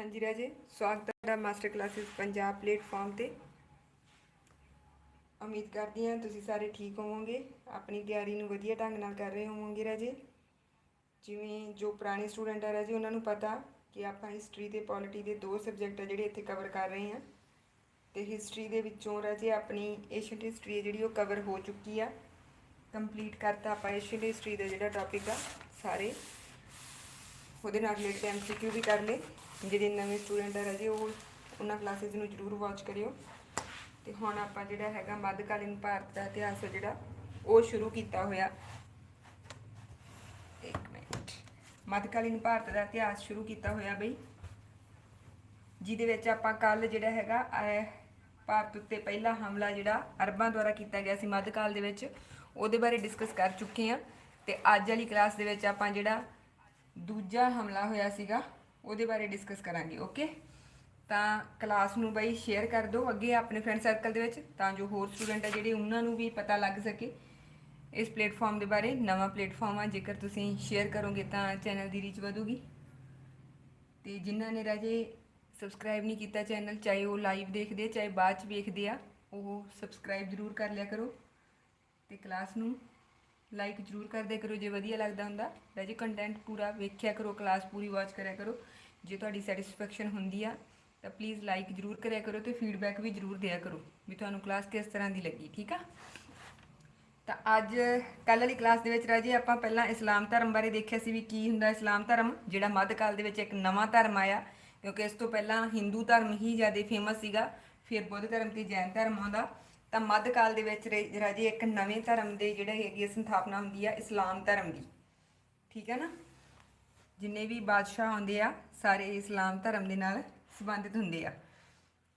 ਹਾਂਜੀ ਰਾਜੇ, ਸਵਾਗਤ ਤੁਹਾਡਾ ਮਾਸਟਰ ਕਲਾਸਿਸ ਪੰਜਾਬ ਪਲੇਟਫਾਰਮ ਤੇ। ਉਮੀਦ ਕਰਦੀ ਹਾਂ ਤੁਸੀਂ ਸਾਰੇ ਠੀਕ ਹੋਵੋਗੇ, ਆਪਣੀ ਤਿਆਰੀ ਨੂੰ ਵਧੀਆ ਢੰਗ ਨਾਲ ਕਰ ਰਹੇ ਹੋਵੋਗੇ ਰਾਜੇ। ਜਿਵੇਂ ਜੋ ਪੁਰਾਣੇ ਸਟੂਡੈਂਟ ਆ ਰਾਜੇ, ਉਹਨਾਂ ਨੂੰ ਪਤਾ ਕਿ ਆਪਾਂ ਹਿਸਟਰੀ ਤੇ ਪੋਲਿਟੀ ਦੇ ਦੋ ਸਬਜੈਕਟ ਆ ਜਿਹੜੇ ਇੱਥੇ ਕਵਰ ਕਰ ਰਹੇ ਹਾਂ। ਤੇ ਹਿਸਟਰੀ ਦੇ ਵਿੱਚੋਂ ਰਾਜੇ ਆਪਣੀ ਏਸ਼ੀਅਨ ਹਿਸਟਰੀ ਹੈ ਜਿਹੜੀ ਉਹ ਕਵਰ ਹੋ ਚੁੱਕੀ ਆ। ਕੰਪਲੀਟ ਕਰਤਾ ਆਪਾਂ ਏਸ਼ੀਅਨ ਹਿਸਟਰੀ ਦਾ ਜਿਹੜਾ ਟੌਪਿਕ ਆ, ਸਾਰੇ। ਉਹਦੇ ਨਾਲ ਰਿਲੇਟਡ ਐਮਸੀਕਿਊ ਵੀ ਕਰ ਲਏ। ਜਿਹੜੇ ਨਵੇਂ ਸਟੂਡੈਂਟ ਆ ਰਹੇ ਉਹ ਉਹਨਾਂ ਕਲਾਸਿਸ ਨੂੰ ਜ਼ਰੂਰ ਵਾਚ ਕਰਿਓ। ਤੇ ਹੁਣ ਆਪਾਂ ਜਿਹੜਾ ਹੈਗਾ ਮੱਧਕਾਲੀਨ ਭਾਰਤ ਦਾ ਇਤਿਹਾਸ ਆ ਜਿਹੜਾ, ਉਹ ਸ਼ੁਰੂ ਕੀਤਾ ਹੋਇਆ। ਇੱਕ ਮਿੰਟ। ਮੱਧਕਾਲੀਨ ਭਾਰਤ ਦਾ ਇਤਿਹਾਸ ਸ਼ੁਰੂ ਕੀਤਾ ਹੋਇਆ ਬਈ। ਜਿਹਦੇ ਵਿੱਚ ਆਪਾਂ ਕੱਲ ਜਿਹੜਾ ਹੈਗਾ ਭਾਰਤ ਉੱਤੇ ਪਹਿਲਾ ਹਮਲਾ ਜਿਹੜਾ ਅਰਬਾਂ ਦੁਆਰਾ ਕੀਤਾ ਗਿਆ ਸੀ ਮੱਧਕਾਲ ਦੇ ਵਿੱਚ, ਉਹਦੇ ਬਾਰੇ ਡਿਸਕਸ ਕਰ ਚੁੱਕੇ ਹਾਂ। ਤੇ ਅੱਜ ਵਾਲੀ ਕਲਾਸ ਦੇ ਵਿੱਚ ਆਪਾਂ ਜਿਹੜਾ ਦੂਜਾ ਹਮਲਾ ਹੋਇਆ ਸੀਗਾ, ਉਹਦੇ ਬਾਰੇ ਡਿਸਕਸ ਕਰਾਂਗੇ ਓਕੇ ਤਾਂ ਕਲਾਸ ਨੂੰ ਬਈ ਸ਼ੇਅਰ ਕਰ ਦਿਓ ਅੱਗੇ ਆਪਣੇ ਫਰੈਂਡ ਸਰਕਲ ਦੇ ਵਿੱਚ, ਤਾਂ ਜੋ ਹੋਰ ਸਟੂਡੈਂਟ ਆ ਜਿਹੜੇ ਉਹਨਾਂ ਨੂੰ ਵੀ ਪਤਾ ਲੱਗ ਸਕੇ। ਇਸ ਪਲੇਟਫਾਰਮ ਦੇ ਬਾਰੇ ਨਵਾਂ ਪਲੇਟਫਾਰਮ ਆ, ਜੇਕਰ ਤੁਸੀਂ ਸ਼ੇਅਰ ਕਰੋਗੇ ਤਾਂ ਚੈਨਲ ਦੀ ਰੀਚ ਵਧੂਗੀ। ਤੇ ਜਿਨ੍ਹਾਂ ਨੇ ਰਾਜੇ ਸਬਸਕ੍ਰਾਈਬ ਨਹੀਂ ਕੀਤਾ ਚੈਨਲ ਚਾਹੇ ਉਹ ਲਾਈਵ ਦੇਖਦੇ ਆ, ਚਾਹੇ ਬਾਅਦ ਚ ਵੇਖਦੇ ਆ, ਉਹ ਸਬਸਕ੍ਰਾਈਬ ਜ਼ਰੂਰ ਕਰ ਲਿਆ ਕਰੋ। ਤੇ ਕਲਾਸ ਨੂੰ ਲਾਈਕ ਜ਼ਰੂਰ ਕਰਦੇ ਕਰੋ ਜੇ ਵਧੀਆ ਲੱਗਦਾ ਹੁੰਦਾ। ਰਾਜੇ ਕੰਟੈਂਟ ਪੂਰਾ ਵੇਖਿਆ ਕਰੋ ਕਲਾਸ ਪੂਰੀ ਵਾਚ ਕਰਿਆ ਕਰੋ। ਜੇ ਤੁਹਾਡੀ ਸੈਟੀਸਫੈਕਸ਼ਨ ਹੁੰਦੀ ਆ, ਤਾਂ ਪਲੀਜ਼ ਲਾਈਕ ਜ਼ਰੂਰ ਕਰਿਆ ਕਰੋ ਤੇ ਫੀਡਬੈਕ ਵੀ ਜ਼ਰੂਰ ਦਿਆ ਕਰੋ ਵੀ ਤੁਹਾਨੂੰ ਕਲਾਸ ਕਿਸ ਤਰ੍ਹਾਂ ਦੀ ਲੱਗੀ, ਠੀਕ ਆ? ਤਾਂ ਅੱਜ, ਕੱਲ੍ਹ ਵਾਲੀ ਕਲਾਸ ਦੇ ਵਿੱਚ ਰਾਜੇ ਆਪਾਂ ਪਹਿਲਾਂ ਇਸਲਾਮ ਧਰਮ ਬਾਰੇ ਦੇਖਿਆ ਸੀ ਵੀ ਕੀ ਹੁੰਦਾ ਇਸਲਾਮ ਧਰਮ, ਜਿਹੜਾ ਮੱਧਕਾਲ ਦੇ ਵਿੱਚ ਇੱਕ ਨਵਾਂ ਧਰਮ ਆਇਆ, ਕਿਉਂਕਿ ਇਸ ਤੋਂ ਪਹਿਲਾਂ ਹਿੰਦੂ ਧਰਮ ਹੀ ਜ਼ਿਆਦਾ ਫੇਮਸ ਸੀਗਾ, ਫਿਰ ਬੁੱਧ ਧਰਮ ਤੇ ਜੈਨ ਧਰਮ ਆਉਂਦਾ। ਤਾਂ ਮੱਧਕਾਲ ਦੇ ਵਿੱਚ ਰੇ- ਰਾਜੇ ਇੱਕ ਨਵੇਂ ਧਰਮ ਦੇ ਜਿਹੜੇ ਹੈਗੀ ਆ ਸਥਾਪਨਾ ਹੁੰਦੀ ਆ ਇਸਲਾਮ ਧਰਮ ਦੀ। ਠੀਕ ਹੈ ਨਾ? ਜਿੰਨੇ ਵੀ ਬਾਦਸ਼ਾਹ ਆਉਂਦੇ ਆ, ਸਾਰੇ ਇਸਲਾਮ ਧਰਮ ਦੇ ਨਾਲ ਸੰਬੰਧਿਤ ਹੁੰਦੇ ਆ।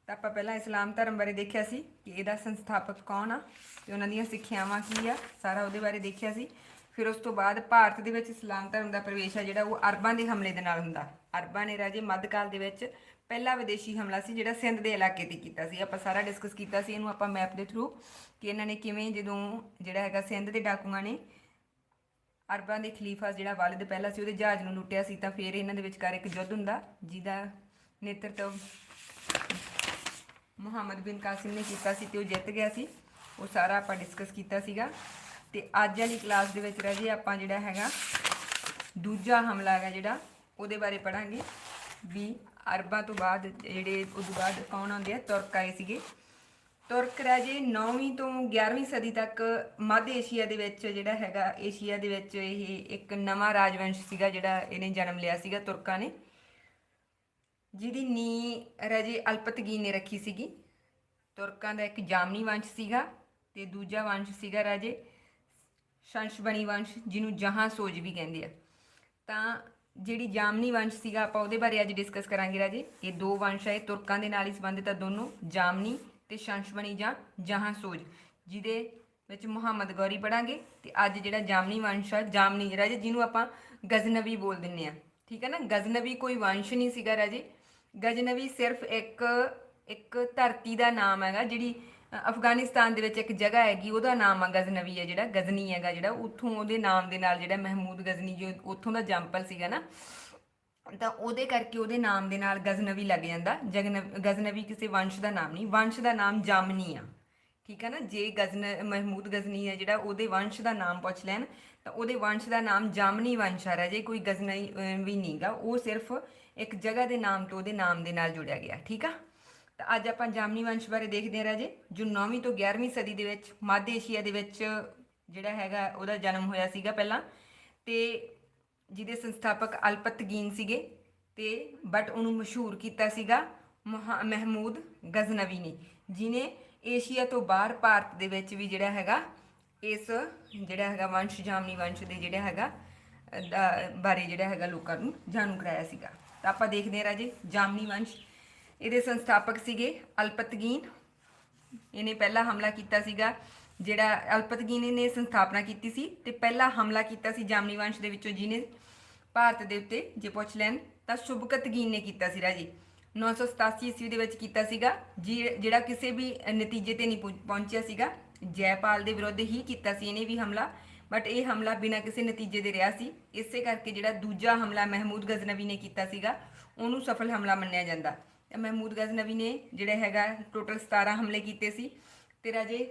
ਤਾਂ ਆਪਾਂ ਪਹਿਲਾਂ ਇਸਲਾਮ ਧਰਮ ਬਾਰੇ ਦੇਖਿਆ ਸੀ ਕਿ ਇਹਦਾ ਸੰਸਥਾਪਕ ਕੌਣ ਆ ਤੇ ਉਹਨਾਂ ਦੀਆਂ ਸਿੱਖਿਆਵਾਂ ਕੀ ਆ, ਸਾਰਾ ਉਹਦੇ ਬਾਰੇ ਦੇਖਿਆ ਸੀ। ਫਿਰ ਉਸ ਤੋਂ ਬਾਅਦ ਭਾਰਤ ਦੇ ਵਿੱਚ ਇਸਲਾਮ ਧਰਮ ਦਾ ਪ੍ਰਵੇਸ਼ ਆ ਜਿਹੜਾ, ਉਹ ਅਰਬਾਂ ਦੇ ਹਮਲੇ ਦੇ ਨਾਲ ਹੁੰਦਾ। ਅਰਬਾਂ ਨੇ ਰਾਜੇ ਮੱਧਕਾਲ ਦੇ ਵਿੱਚ ਪਹਿਲਾ ਵਿਦੇਸ਼ੀ ਹਮਲਾ ਸੀ ਜਿਹੜਾ ਸਿੰਧ ਦੇ ਇਲਾਕੇ ਤੇ ਕੀਤਾ ਸੀ। ਆਪਾਂ ਸਾਰਾ ਡਿਸਕਸ ਕੀਤਾ ਸੀ, ਇਹਨੂੰ ਆਪਾਂ ਮੈਪ ਦੇ ਥਰੂ ਕਿ ਇਹਨਾਂ ਨੇ ਕਿਵੇਂ ਜਦੋਂ ਜਿਹੜਾ ਹੈਗਾ ਸਿੰਧ ਦੇ ਡਾਕੂਆਂ ਨੇ ਅਰਬਾਂ ਦੇ ਖਲੀਫਾ ਜਿਹੜਾ ਵਾਲਿਦ ਪਹਿਲਾ ਸੀ, ਉਹਦੇ ਜਹਾਜ਼ ਨੂੰ ਲੁੱਟਿਆ ਸੀ ਤਾਂ ਫਿਰ ਇਹਨਾਂ ਦੇ ਵਿਚਕਾਰ ਇੱਕ ਯੁੱਧ ਹੁੰਦਾ, ਜਿਹਦਾ ਨੇਤਰਤਵ ਮੁਹੰਮਦ ਬਿਨ ਕਾਸਿਮ ਨੇ ਕੀਤਾ ਸੀ ਤੇ ਉਹ ਜਿੱਤ ਗਿਆ ਸੀ। ਉਹ ਸਾਰਾ ਆਪਾਂ ਡਿਸਕਸ ਕੀਤਾ ਸੀਗਾ ਤੇ ਅੱਜ ਵਾਲੀ ਕਲਾਸ ਦੇ ਵਿੱਚ ਰਹਿ ਰਾਜੀ ਆਪਾਂ ਜਿਹੜਾ ਹੈਗਾ ਦੂਜਾ ਹਮਲਾ ਹੈਗਾ ਜਿਹੜਾ, ਉਹਦੇ ਬਾਰੇ ਪੜਾਂਗੇ ਵੀ ਅਰਬਾਂ ਤੋਂ ਬਾਅਦ ਜਿਹੜੇ ਉਸ ਤੋਂ ਬਾਅਦ ਕੌਣ ਆਉਂਦੇ ਆ? ਤੁਰਕ ਆਏ ਸੀਗੇ। ਤੁਰਕ ਰਾਜੇ 9ਵੀਂ ਤੋਂ 11ਵੀਂ ਸਦੀ ਤੱਕ ਮੱਧ ਏਸ਼ੀਆ ਦੇ ਵਿੱਚ ਜਿਹੜਾ ਹੈਗਾ, ਏਸ਼ੀਆ ਦੇ ਵਿੱਚ ਇਹ ਇੱਕ ਨਵਾਂ ਰਾਜਵੰਸ਼ ਸੀਗਾ ਜਿਹੜਾ ਇਹਨੇ ਜਨਮ ਲਿਆ ਸੀਗਾ ਤੁਰਕਾਂ ਨੇ। ਜਿਹਦੀ ਨੀ ਰਾਜੇ ਅਲਪਤਗੀਨ ਨੇ ਰੱਖੀ ਸੀਗੀ। ਤੁਰਕਾਂ ਦਾ ਇੱਕ ਜਾਮਨੀ ਵੰਸ਼ ਸੀਗਾ ਤੇ ਦੂਜਾ ਵੰਸ਼ ਸੀਗਾ ਰਾਜੇ ਸ਼ੰਸ਼ਬਣੀ ਵੰਸ਼, ਜਿਹਨੂੰ ਜਹਾਂ ਸੋਜ ਵੀ ਕਹਿੰਦੇ ਆ। ਤਾਂ ਜਿਹੜੀ ਜਾਮਨੀ ਵੰਸ਼ ਸੀਗਾ, ਆਪਾਂ ਉਹਦੇ ਬਾਰੇ ਅੱਜ ਡਿਸਕਸ ਕਰਾਂਗੇ ਰਾਜੇ। ਇਹ ਦੋ ਵੰਸ਼ ਹੈ ਤੁਰਕਾਂ ਦੇ ਨਾਲ ਹੀ ਸੰਬੰਧਿਤ ਆ ਦੋਨੋਂ, ਜਾਮਨੀ ਤੇ ਸ਼ੰਸ਼ਬਣੀ ਜਾਂ ਜਹਾਂ ਸੋਜ ਜਿਹਦੇ ਵਿੱਚ ਮੁਹੰਮਦ ਗੌਰੀ ਪੜਾਂਗੇ ਤੇ ਅੱਜ ਜਿਹੜਾ ਜਾਮਨੀ ਵੰਸ਼ ਆ, ਜਾਮਨੀ, ਰਾਜੇ ਜਿਹਨੂੰ ਆਪਾਂ ਗਜ਼ਨਵੀ ਬੋਲ ਦਿੰਨੇ ਆ। ਠੀਕ ਹੈ ਨਾ? ਗਜ਼ਨਵੀ ਕੋਈ ਵੰਸ਼ ਨਹੀਂ ਸੀਗਾ ਰਾਜੇ। ਗਜ਼ਨਵੀ ਸਿਰਫ ਇੱਕ ਇੱਕ ਧਰਤੀ ਦਾ ਨਾਮ ਹੈਗਾ, ਜਿਹੜੀ ਅਫਗਾਨਿਸਤਾਨ ਦੇ ਵਿੱਚ ਇੱਕ ਜਗ੍ਹਾ ਹੈਗੀ ਉਹਦਾ ਨਾਮ ਆ ਗਜ਼ਨਵੀ ਹੈ ਜਿਹੜਾ ਗਜ਼ਨੀ ਹੈਗਾ ਜਿਹੜਾ ਉੱਥੋਂ ਉਹਦੇ ਨਾਮ ਦੇ ਨਾਲ ਜਿਹੜਾ ਮਹਿਮੂਦ ਗਜ਼ਨੀ ਜੋ ਉੱਥੋਂ ਦਾ ਜੰਪਲ ਸੀਗਾ ਨਾ। ਤਾਂ ਉਹਦੇ ਕਰਕੇ ਉਹਦੇ ਨਾਮ ਦੇ ਨਾਲ ਗਜ਼ਨਵੀ ਲੱਗ ਜਾਂਦਾ। ਜਗਨ- ਗਜ਼ਨਵੀ ਕਿਸੇ ਵੰਸ਼ ਦਾ ਨਾਮ ਨਹੀਂ ਵੰਸ਼ ਦਾ ਨਾਮ ਜਾਮਨੀ ਆ। ਠੀਕ ਹੈ ਨਾ ਜੇ ਗਜ਼ਨ ਮਹਿਮੂਦ ਗਜ਼ਨੀ ਹੈ ਜਿਹੜਾ ਉਹਦੇ ਵੰਸ਼ ਦਾ ਨਾਮ ਪੁੱਛ ਲੈਣ ਤਾਂ ਉਹਦੇ ਵੰਸ਼ ਦਾ ਨਾਮ ਜਾਮਨੀ ਵੰਸ਼ ਆ ਜੇ ਕੋਈ ਗਜ਼ਨਈ ਅਹ, ਵੀ ਨਹੀਂਗਾ ਉਹ ਸਿਰਫ ਇੱਕ ਜਗ੍ਹਾ ਦੇ ਨਾਮ ਤੋਂ ਉਹਦੇ ਨਾਮ ਦੇ ਨਾਲ ਜੁੜਿਆ ਗਿਆ। ਠੀਕ ਆ? ਤਾਂ ਅੱਜ ਆਪਾਂ ਜਾਮਨੀ ਵੰਸ਼ ਬਾਰੇ ਦੇਖਦੇ ਹਾਂ ਰਾਜੇ, ਜੋ 9ਵੀਂ ਤੋਂ 11ਵੀਂ ਸਦੀ ਦੇ ਵਿੱਚ ਮੱਧ ਏਸ਼ੀਆ ਦੇ ਵਿੱਚ ਜਿਹੜਾ ਹੈਗਾ ਉਹਦਾ ਜਨਮ ਹੋਇਆ ਸੀਗਾ ਪਹਿਲਾਂ। ਤੇ ਜਿਹਦੇ ਸੰਸਥਾਪਕ ਅਲਪਤਗੀਨ ਸੀਗੇ ਤੇ ਬਟ ਉਹਨੂੰ ਮਸ਼ਹੂਰ ਕੀਤਾ ਸੀਗਾ ਮੁਹਾ- ਮਹਿਮੂਦ ਗਜ਼ਨਵੀ ਨੇ ਜਿਨੇ ਏਸ਼ੀਆ ਤੋਂ ਬਾਹਰ ਭਾਰਤ ਦੇ ਵਿੱਚ ਵੀ ਜਿਹੜਾ ਹੈਗਾ ਇਸ ਜਿਹੜਾ ਹੈਗਾ ਵੰਸ਼, ਜਾਮਨੀ ਵੰਸ਼ ਦੇ ਜਿਹੜਾ ਹੈਗਾ ਦਾ ਬਾਰੇ ਜਿਹੜਾ ਹੈਗਾ ਲੋਕਾਂ ਨੂੰ ਜਾਣੂ ਕਰਾਇਆ ਸੀਗਾ। ਤਾਂ ਆਪਾਂ ਦੇਖਦੇ ਹਾਂ ਰਾਜੇ, ਜਾਮਨੀ ਵੰਸ਼ ਇਹਦੇ ਸੰਸਥਾਪਕ ਸੀਗੇ ਅਲਪਤਗੀਨ ਇਹਨੇ ਪਹਿਲਾ ਹਮਲਾ ਕੀਤਾ ਸੀਗਾ, ਜਿਹੜਾ ਅਲਪਤਗੀਨ ਨੇ ਸੰਸਥਾਪਨਾ ਕੀਤੀ ਸੀ ਤੇ ਪਹਿਲਾ ਹਮਲਾ ਕੀਤਾ ਸੀ ਜਾਮਨੀ ਵੰਸ਼ ਦੇ ਵਿੱਚੋਂ ਜਿਹਨੇ ਭਾਰਤ ਦੇ ਉੱਤੇ ਜੇ ਪੁੱਛ ਲੈਣ ਤਾਂ ਸ਼ੁਭਕਤਗੀਨ ਨੇ ਕੀਤਾ ਸੀ ਰਾਜੀ 987 ਈਸਵੀ ਦੇ ਵਿੱਚ ਕੀਤਾ ਸੀਗਾ, ਜੀ- ਜਿਹੜਾ ਕਿਸੇ ਵੀ ਨਤੀਜੇ ਤੇ ਨਹੀਂ ਪਹੁੰ- ਪਹੁੰਚਿਆ ਸੀਗਾ। ਜੈਪਾਲ ਦੇ ਵਿਰੁੱਧ ਹੀ ਕੀਤਾ ਸੀ ਇਹਨੇ ਵੀ ਹਮਲਾ ਬਟ ਇਹ ਹਮਲਾ ਬਿਨਾਂ ਕਿਸੇ ਨਤੀਜੇ ਦੇ ਰਿਹਾ ਸੀ। ਇਸੇ ਕਰਕੇ ਜਿਹੜਾ ਦੂਜਾ ਹਮਲਾ ਮਹਿਮੂਦ ਗਜ਼ਨਵੀ ਨੇ ਕੀਤਾ ਸੀਗਾ, ਉਹਨੂੰ ਸਫਲ ਹਮਲਾ ਮੰਨਿਆ ਜਾਂਦਾ। ਮਹਿਮੂਦ ਗਜ਼ਨਵੀ ਨੇ ਜਿਹੜਾ ਹੈਗਾ ਟੋਟਲ 17 ਹਮਲੇ ਕੀਤੇ ਸੀ ਤੇ ਰਾਜੇ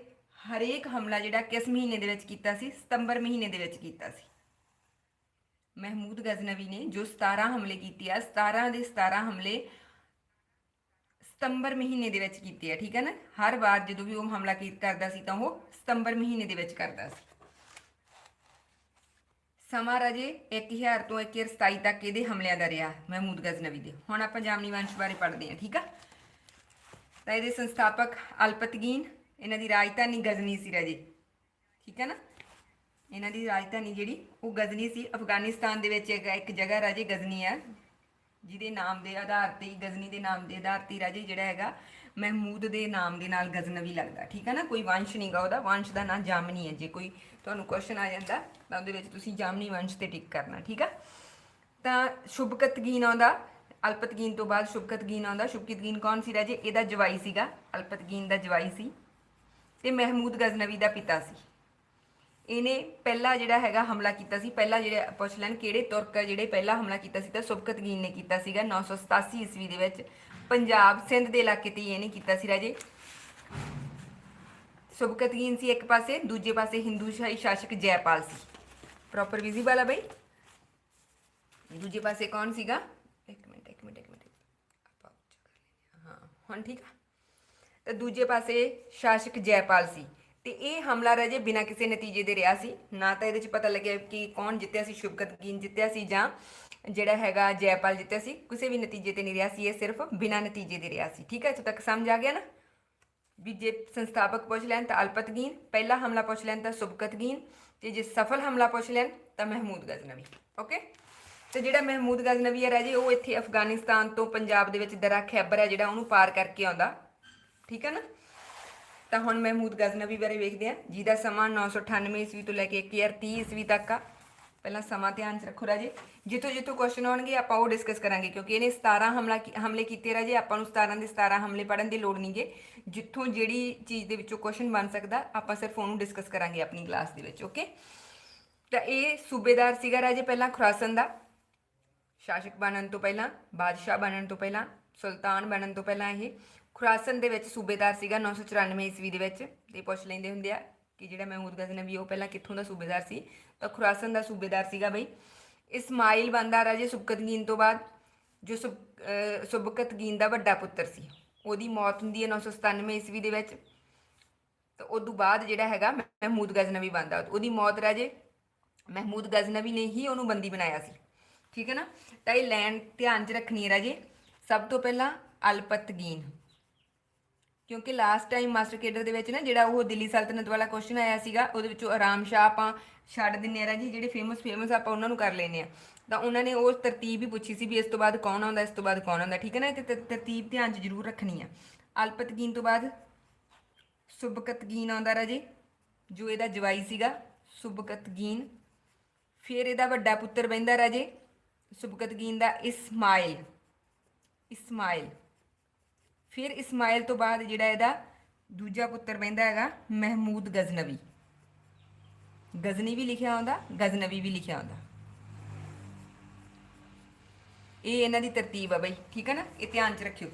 ਹਰੇਕ ਹਮਲਾ ਜਿਹੜਾ ਕਿਸ ਮਹੀਨੇ ਦੇ ਵਿੱਚ ਕੀਤਾ ਸੀ? ਸਤੰਬਰ ਮਹੀਨੇ ਦੇ ਵਿੱਚ ਕੀਤਾ ਸੀ। ਮਹਿਮੂਦ ਗਜ਼ਨਵੀ ਨੇ ਜੋ 17 ਹਮਲੇ ਕੀਤੇ ਆ 17 ਦੇ 17 ਹਮਲੇ ਸਤੰਬਰ ਮਹੀਨੇ ਦੇ ਵਿੱਚ ਕੀਤੇ ਆ, ਠੀਕ ਹੈ ਨਾ? ਹਰ ਵਾਰ ਜਦੋਂ ਵੀ ਉਹ ਹਮਲਾ ਕੀ ਕਰਦਾ ਸੀ ਤਾਂ ਉਹ ਸਤੰਬਰ ਮਹੀਨੇ ਦੇ ਵਿੱਚ ਕਰਦਾ ਸੀ। ਸਮਾਂ ਰਾਜੇ 1000 ਤੋਂ 1027 ਤੱਕ ਇਹਦੇ ਹਮਲਿਆਂ ਦਾ ਰਿਹਾ, ਮਹਿਮੂਦ ਗਜ਼ਨਵੀ ਦੇ। ਹੁਣ ਆਪਾਂ ਜਾਮਨੀ ਵੰਸ਼ ਬਾਰੇ ਪੜ੍ਹਦੇ ਹਾਂ, ਠੀਕ ਆ? ਤਾਂ ਇਹਦੇ ਸੰਸਥਾਪਕ ਅਲਪਤਗੀਨ, ਇਹਨਾਂ ਦੀ ਰਾਜਧਾਨੀ ਗਜ਼ਨੀ ਸੀ ਰਾਜੇ, ਠੀਕ ਹੈ ਨਾ? ਇਹਨਾਂ ਦੀ ਰਾਜਧਾਨੀ ਜਿਹੜੀ, ਉਹ ਗਜ਼ਨੀ ਸੀ। ਅਫਗਾਨਿਸਤਾਨ ਦੇ ਵਿੱਚ ਇੱਕ ਜਗ੍ਹਾ ਰਾਜੇ ਗਜ਼ਨੀ ਆ, ਜਿਹਦੇ ਨਾਮ ਦੇ ਆਧਾਰ ਤੇ ਗਜ਼ਨੀ ਦੇ ਨਾਮ ਦੇ ਆਧਾਰ ਤੇ ਰਾਜੇ ਜਿਹੜਾ ਹੈਗਾ ਮਹਿਮੂਦ ਦੇ ਨਾਮ ਦੇ ਨਾਲ ਗਜ਼ਨਵੀ ਲੱਗਦਾ, ਠੀਕ ਹੈ ਨਾ? ਕੋਈ ਵੰਸ਼ ਨਹੀਂਗਾ ਉਹਦਾ, ਵੰਸ਼ ਦਾ ਨਾਂ ਜਾਮਨੀ ਹੈ। ਜੇ ਕੋਈ ਤੁਹਾਨੂੰ ਕੁਐਸਚਨ ਆ ਜਾਂਦਾ, ਤਾਂ ਉਹਦੇ ਵਿੱਚ ਤੁਸੀਂ ਜਾਮਨੀ ਵੰਸ਼ ਤੇ ਟਿਕ ਕਰਨਾ, ਠੀਕ ਆ ਤਾਂ ਸ਼ੁਭਕਤਗੀਨ ਆਉਂਦਾ ਅਲਪਤਗੀਨ ਤੋਂ ਬਾਅਦ ਸ਼ੁਭਕਤਗੀਨ ਆਉਂਦਾ। ਸ਼ੁਭਕਤਗੀਨ ਕੌਣ ਸੀ ਰਾਜੇ? ਇਹਦਾ ਜਵਾਈ ਸੀਗਾ ਅਲਪਤਗੀਨ ਦਾ ਜਵਾਈ ਸੀ ਤੇ ਮਹਿਮੂਦ ਗਜ਼ਨਵੀ ਦਾ ਪਿਤਾ ਸੀ। ਇਹਨੇ ਪਹਿਲਾ ਜਿਹੜਾ ਹੈਗਾ ਹਮਲਾ ਕੀਤਾ ਸੀ, ਪਹਿਲਾ ਜਿਹੜੇ ਪੁੱਛ ਲੈਣ ਕਿਹੜੇ ਤੁਰਕ ਜਿਹੜੇ ਪਹਿਲਾ ਹਮਲਾ ਕੀਤਾ ਸੀ ਤਾਂ ਸੁਬਕਤਗੀਨ ਨੇ ਕੀਤਾ ਸੀਗਾ 987 ਈਸਵੀ ਦੇ ਵਿੱਚ। ਪੰਜਾਬ ਸਿੰਧ ਦੇ ਇਲਾਕੇ ਤੇ ਹੀ ਇਹਨੇ ਕੀਤਾ ਸੀ ਰਾਜੇ। ਸੁਬਕਤਗੀਨ ਸੀ ਇੱਕ ਪਾਸੇ, ਦੂਜੇ ਪਾਸੇ ਹਿੰਦੂ ਸ਼ਾਹੀ ਸ਼ਾਸਕ ਜੈਪਾਲ ਸੀ। ਪ੍ਰੋਪਰ ਵਿਜ਼ੀਬਲ ਆ ਬਈ। ਦੂਜੇ ਪਾਸੇ ਕੌਣ ਸੀਗਾ? ਇੱਕ ਮਿੰਟ ਇੱਕ ਮਿੰਟ ਇੱਕ ਮਿੰਟ। ਆਪਾਂ ਹਾਂ। ਹੁਣ ਠੀਕ ਆ। ਤੇ ਦੂਜੇ ਪਾਸੇ ਸ਼ਾਸਕ ਜੈਪਾਲ ਸੀ। ਤੇ ਇਹ ਹਮਲਾ ਰਾਜੇ ਬਿਨਾਂ ਕਿਸੇ ਨਤੀਜੇ ਦੇ ਰਿਹਾ ਸੀ। ਨਾ ਤਾਂ ਇਹਦੇ ਚ ਪਤਾ ਲੱਗਿਆ ਕਿ ਕੌਣ ਜਿੱਤਿਆ ਸੀ ਸ਼ੁਭਕਤਗੀਨ ਜਿੱਤਿਆ ਸੀ ਜਾਂ ਜਿਹੜਾ ਹੈਗਾ ਜੈਪਾਲ ਜਿੱਤਿਆ ਸੀ, ਕਿਸੇ ਵੀ ਨਤੀਜੇ ਤੇ ਨਹੀਂ ਰਿਹਾ ਸੀ, ਇਹ ਸਿਰਫ ਬਿਨਾਂ ਨਤੀਜੇ ਦੇ ਰਿਹਾ ਸੀ। ਠੀਕ ਹੈ, ਇੱਥੋਂ ਤੱਕ ਸਮਝ ਆ ਗਿਆ ਨਾ? ਵੀ ਜੇ ਸੰਸਥਾਪਕ ਪੁੱਛ ਲੈਣ ਤਾਂ ਅਲਪਤਗੀਨ ਪਹਿਲਾ ਹਮਲਾ ਪੁੱਛ ਲੈਣ ਤਾਂ ਸੁਬਕਤਗੀਨ ਤੇ ਜੇ ਸਫਲ ਹਮਲਾ ਪੁੱਛ ਲੈਣ ਤਾਂ ਮਹਿਮੂਦ ਗਜ਼ਨਵੀ, ਓਕੇ? ਤੇ ਜਿਹੜਾ ਮਹਿਮੂਦ ਗਜ਼ਨਵੀ ਹੈ ਰਾਜੇ, ਉਹ ਇੱਥੇ ਅਫਗਾਨਿਸਤਾਨ ਤੋਂ ਪੰਜਾਬ ਦੇ ਵਿੱਚ ਦਰਾ ਖੈਬਰ ਹੈ, ਜਿਹੜਾ ਉਹਨੂੰ ਪਾਰ ਕਰਕੇ ਆਉਂਦਾ। ਠੀਕ ਹੈ ਨਾ? ਤਾਂ ਹੁਣ ਮਹਿਮੂਦ ਗਜ਼ਨਵੀ ਬਾਰੇ ਵੇਖਦੇ ਹਾਂ। ਜਿਹਦਾ ਸਮਾਂ 998 ਈਸਵੀ ਤੋਂ ਲੈ ਕੇ 1030 ਈਸਵੀ ਤੱਕ ਆ। ਪਹਿਲਾਂ ਸਮਾਂ ਧਿਆਨ 'ਚ ਰੱਖੋ ਰਾਜੇ। ਜਿੱਥੋਂ ਜਿੱਥੋਂ ਕੁਐਸਚਨ ਆਉਣਗੇ, ਆਪਾਂ ਉਹ ਡਿਸਕਸ ਕਰਾਂਗੇ, ਕਿਉਂਕਿ ਇਹਨੇ 17 ਹਮਲਾ ਕੀ- ਹਮਲੇ ਕੀਤੇ ਰਾਜੇ। ਆਪਾਂ ਨੂੰ 17 ਦੇ 17 ਹਮਲੇ ਪੜਨ ਦੀ ਲੋੜ ਨਹੀਂਗੇ ਜਿੱਥੋਂ ਜਿਹੜੀ ਚੀਜ਼ ਦੇ ਵਿੱਚੋਂ ਕੁਐਸਚਨ ਬਣ ਸਕਦਾ, ਆਪਾਂ ਸਿਰਫ ਉਹਨੂੰ ਡਿਸਕਸ ਕਰਾਂਗੇ ਆਪਣੀ ਕਲਾਸ ਦੇ ਵਿੱਚ ਓਕੇ ਤਾਂ ਇਹ ਸੂਬੇਦਾਰ ਸੀਗਾ ਰਾਜੇ ਪਹਿਲਾਂ ਖੁਰਾਸਨ ਦਾ। ਸ਼ਾਸਕ ਬਣਨ ਤੋਂ ਪਹਿਲਾਂ, ਬਾਦਸ਼ਾਹ ਬਣਨ ਤੋਂ ਪਹਿਲਾਂ, ਸੁਲਤਾਨ ਬਣਨ ਤੋਂ ਪਹਿਲਾਂ ਇਹ। ਖੁਰਾਸਨ ਦੇ ਵਿੱਚ ਸੂਬੇਦਾਰ ਸੀਗਾ 994 ਈਸਵੀ ਦੇ ਵਿੱਚ। ਤੇ ਪੁੱਛ ਲੈਂਦੇ ਹੁੰਦੇ ਆ ਕਿ ਜਿਹੜਾ ਮਹਿਮੂਦ ਗਜ਼ਨਵੀ ਉਹ ਪਹਿਲਾਂ ਕਿੱਥੋਂ ਦਾ ਸੂਬੇਦਾਰ ਸੀ? ਖੁਰਾਸਨ ਦਾ ਸੂਬੇਦਾਰ ਸੀਗਾ ਬਈ। ਇਸਮਾਈਲ ਬੰਦਾ ਰਾਜੇ ਸੁਬਕਤਗੀਨ ਤੋਂ ਬਾਅਦ, ਜੋ ਸੁਬ ਸੁਬਕਤਗੀਨ ਦਾ ਵੱਡਾ ਪੁੱਤਰ ਸੀ। ਉਹਦੀ ਮੌਤ ਹੁੰਦੀ ਹੈ 997 ਈਸਵੀ ਦੇ ਵਿੱਚ। ਤਾਂ ਤੋਂ ਬਾਅਦ ਜਿਹੜਾ ਹੈਗਾ ਮਹਿਮੂਦ ਗਜ਼ਨਵੀ ਬਣਦਾ ਉਹਦੀ ਮੌਤ ਰਾਜੇ ਮਹਿਮੂਦ ਗਜ਼ਨਵੀ ਨੇ ਹੀ ਉਹਨੂੰ ਬੰਦੀ ਬਣਾਇਆ ਸੀ। ਠੀਕ ਹੈ ਨਾ? ਤਾਂ ਇਹ ਲੈਣ ਧਿਆਨ 'ਚ ਰੱਖਣੀ ਹੈ ਰਾਜੇ। ਸਭ ਤੋਂ ਪਹਿਲਾਂ ਅਲਪਤਗੀਨ ਕਿਉਂਕਿ ਲਾਸਟ ਟਾਈਮ ਮਾਸਟਰ ਕੇਡਰ ਦੇ ਵਿੱਚ ਨਾ ਜਿਹੜਾ ਉਹ ਦਿੱਲੀ ਸਲਤਨਤ ਵਾਲਾ ਕੁਐਸਚਨ ਆਇਆ ਸੀਗਾ, ਉਹਦੇ ਵਿੱਚੋਂ ਆਰਾਮ ਸ਼ਾਹ ਆਪਾਂ ਛੱਡ ਦਿੰਨੇ ਆ ਰਾਜੀ, ਜਿਹੜੇ ਫੇਮਸ ਫੇਮਸ ਆਪਾਂ ਉਹਨਾਂ ਨੂੰ ਕਰ ਲੈਨੇ ਆ। ਤਾਂ ਉਹਨਾਂ ਨੇ ਉਹ ਤਰਤੀਬ ਹੀ ਪੁੱਛੀ ਸੀ ਵੀ ਇਸ ਤੋਂ ਬਾਅਦ ਕੌਣ ਆਉਂਦਾ, ਇਸ ਤੋਂ ਬਾਅਦ ਕੌਣ ਆਉਂਦਾ, ਠੀਕ ਹੈ ਨਾ? ਇਹ ਤੇ, ਤਰਤੀਬ ਧਿਆਨ 'ਚ ਜ਼ਰੂਰ ਰੱਖਣੀ ਆ। ਅਲਪਤਗੀਨ ਤੋਂ ਬਾਅਦ ਸੁਬਕਤਗੀਨ ਆਉਂਦਾ ਰਾਜੇ, ਜੋ ਇਹਦਾ ਜਵਾਈ ਸੀਗਾ ਸੁਬਕਤਗੀਨ ਫਿਰ ਇਹਦਾ ਵੱਡਾ ਪੁੱਤਰ ਬਹਿੰਦਾ ਰਾਜੇ ਸੁਬਕਤਗੀਨ ਦਾ ਇਸਮਾਇਲ। ਇਸਮਾਇਲ। ਫਿਰ ਇਸਮਾਇਲ ਤੋਂ ਬਾਅਦ ਜਿਹੜਾ ਇਹਦਾ ਦੂਜਾ ਪੁੱਤਰ ਬਹਿੰਦਾ ਹੈਗਾ ਮਹਿਮੂਦ ਗਜ਼ਨਵੀ। ਗਜ਼ਨੀ ਵੀ ਲਿਖਿਆ ਹੁੰਦਾ, ਗਜ਼ਨਵੀ ਵੀ ਲਿਖਿਆ ਹੁੰਦਾ। ਇਹ ਇਹਨਾਂ ਦੀ ਤਰਤੀਬ ਆ ਬਈ, ਠੀਕ ਹੈ ਨਾ? ਇਹ ਧਿਆਨ 'ਚ ਰੱਖਿਓ।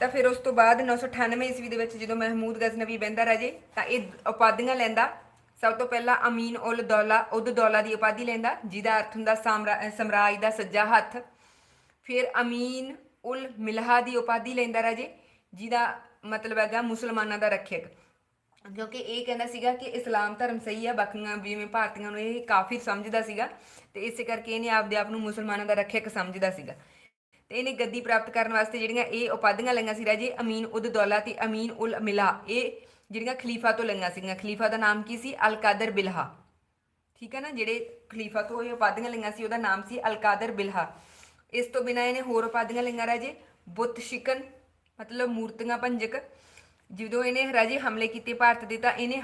ਤਾਂ ਫਿਰ ਉਸ ਤੋਂ ਬਾਅਦ 998 ਈਸਵੀ ਦੇ ਵਿੱਚ ਜਦੋਂ ਮਹਿਮੂਦ ਗਜ਼ਨਵੀ ਬਹਿੰਦਾ ਰਾਜੇ, ਤਾਂ ਇਹ ਉਪਾਧੀਆਂ ਲੈਂਦਾ। ਸਭ ਤੋਂ ਪਹਿਲਾਂ ਅਮੀਨ ਉਲ ਦੌਲਾ, ਉਦ ਦੌਲਾ ਦੀ ਉਪਾਧੀ ਲੈਂਦਾ, ਜਿਹਦਾ ਅਰਥ ਹੁੰਦਾ ਸਾਮਰਾ- ਸਮਰਾਜ ਦਾ ਸੱਜਾ ਹੱਥ। ਫਿਰ ਅਮੀਨ ਉਲ ਮਿਲਹਾ ਦੀ ਉਪਾਧੀ ਲੈਂਦਾ ਰਾਜੇ, ਜਿਹਦਾ ਮਤਲਬ ਹੈਗਾ ਮੁਸਲਮਾਨਾਂ ਦਾ ਰੱਖਿਅਕ। ਕਿਉਂਕਿ ਇਹ ਕਹਿੰਦਾ ਸੀਗਾ ਕਿ ਇਸਲਾਮ ਧਰਮ ਸਹੀ ਆ, ਬਾਕੀਆਂ ਜਿਵੇਂ ਭਾਰਤੀਆਂ ਨੂੰ ਇਹ ਕਾਫੀ ਸਮਝਦਾ ਸੀਗਾ, ਤੇ ਇਸੇ ਕਰਕੇ ਇਹਨੇ ਆਪਦੇ ਆਪ ਨੂੰ ਮੁਸਲਮਾਨਾਂ ਦਾ ਰੱਖਿਅਕ ਸਮਝਦਾ ਸੀਗਾ। ਤੇ ਇਹਨੇ ਗੱਦੀ ਪ੍ਰਾਪਤ ਕਰਨ ਵਾਸਤੇ ਜਿਹੜੀਆਂ ਇਹ ਉਪਾਧੀਆਂ ਲਈਆਂ ਸੀ ਰਾਜੇ, ਅਮੀਨ ਉਦ ਦੌਲਾ ਤੇ ਅਮੀਨ ਉਲ ਮਿਲਾ ਇਹ ਜਿਹੜੀਆਂ ਖਲੀਫਾ ਤੋਂ ਲਈਆਂ ਸੀਗੀਆਂ। ਖਲੀਫਾ ਦਾ ਨਾਮ ਕੀ ਸੀ? ਅਲ ਕਾਦਰ ਬਿਲਹਾ। ਠੀਕ ਹੈ ਨਾ? ਜਿਹੜੇ ਖਲੀਫਾ ਤੋਂ ਇਹ ਉਪਾਧੀਆਂ ਲਈਆਂ ਸੀ, ਉਹਦਾ ਨਾਮ ਸੀ ਅਲ ਕਾਦਰ ਬਿਲਹਾ। ਇਸ ਤੋਂ ਬਿਨਾਂ ਇਹਨੇ ਹੋਰ ਉਪਾਧੀਆਂ ਲਈਆਂ ਰਾਜੇ, ਬੁੱਤ ਸ਼ਿਕਨ, ਮਤਲਬ ਮੂਰਤੀਆਂ ਭੰਜਕ। ਜਦੋਂ ਇਹਨੇ ਰਾਜੇ ਹਮਲੇ ਕੀਤੇ ਭਾਰਤ ਦੇ ਤਾਂ ਇਹਨੇ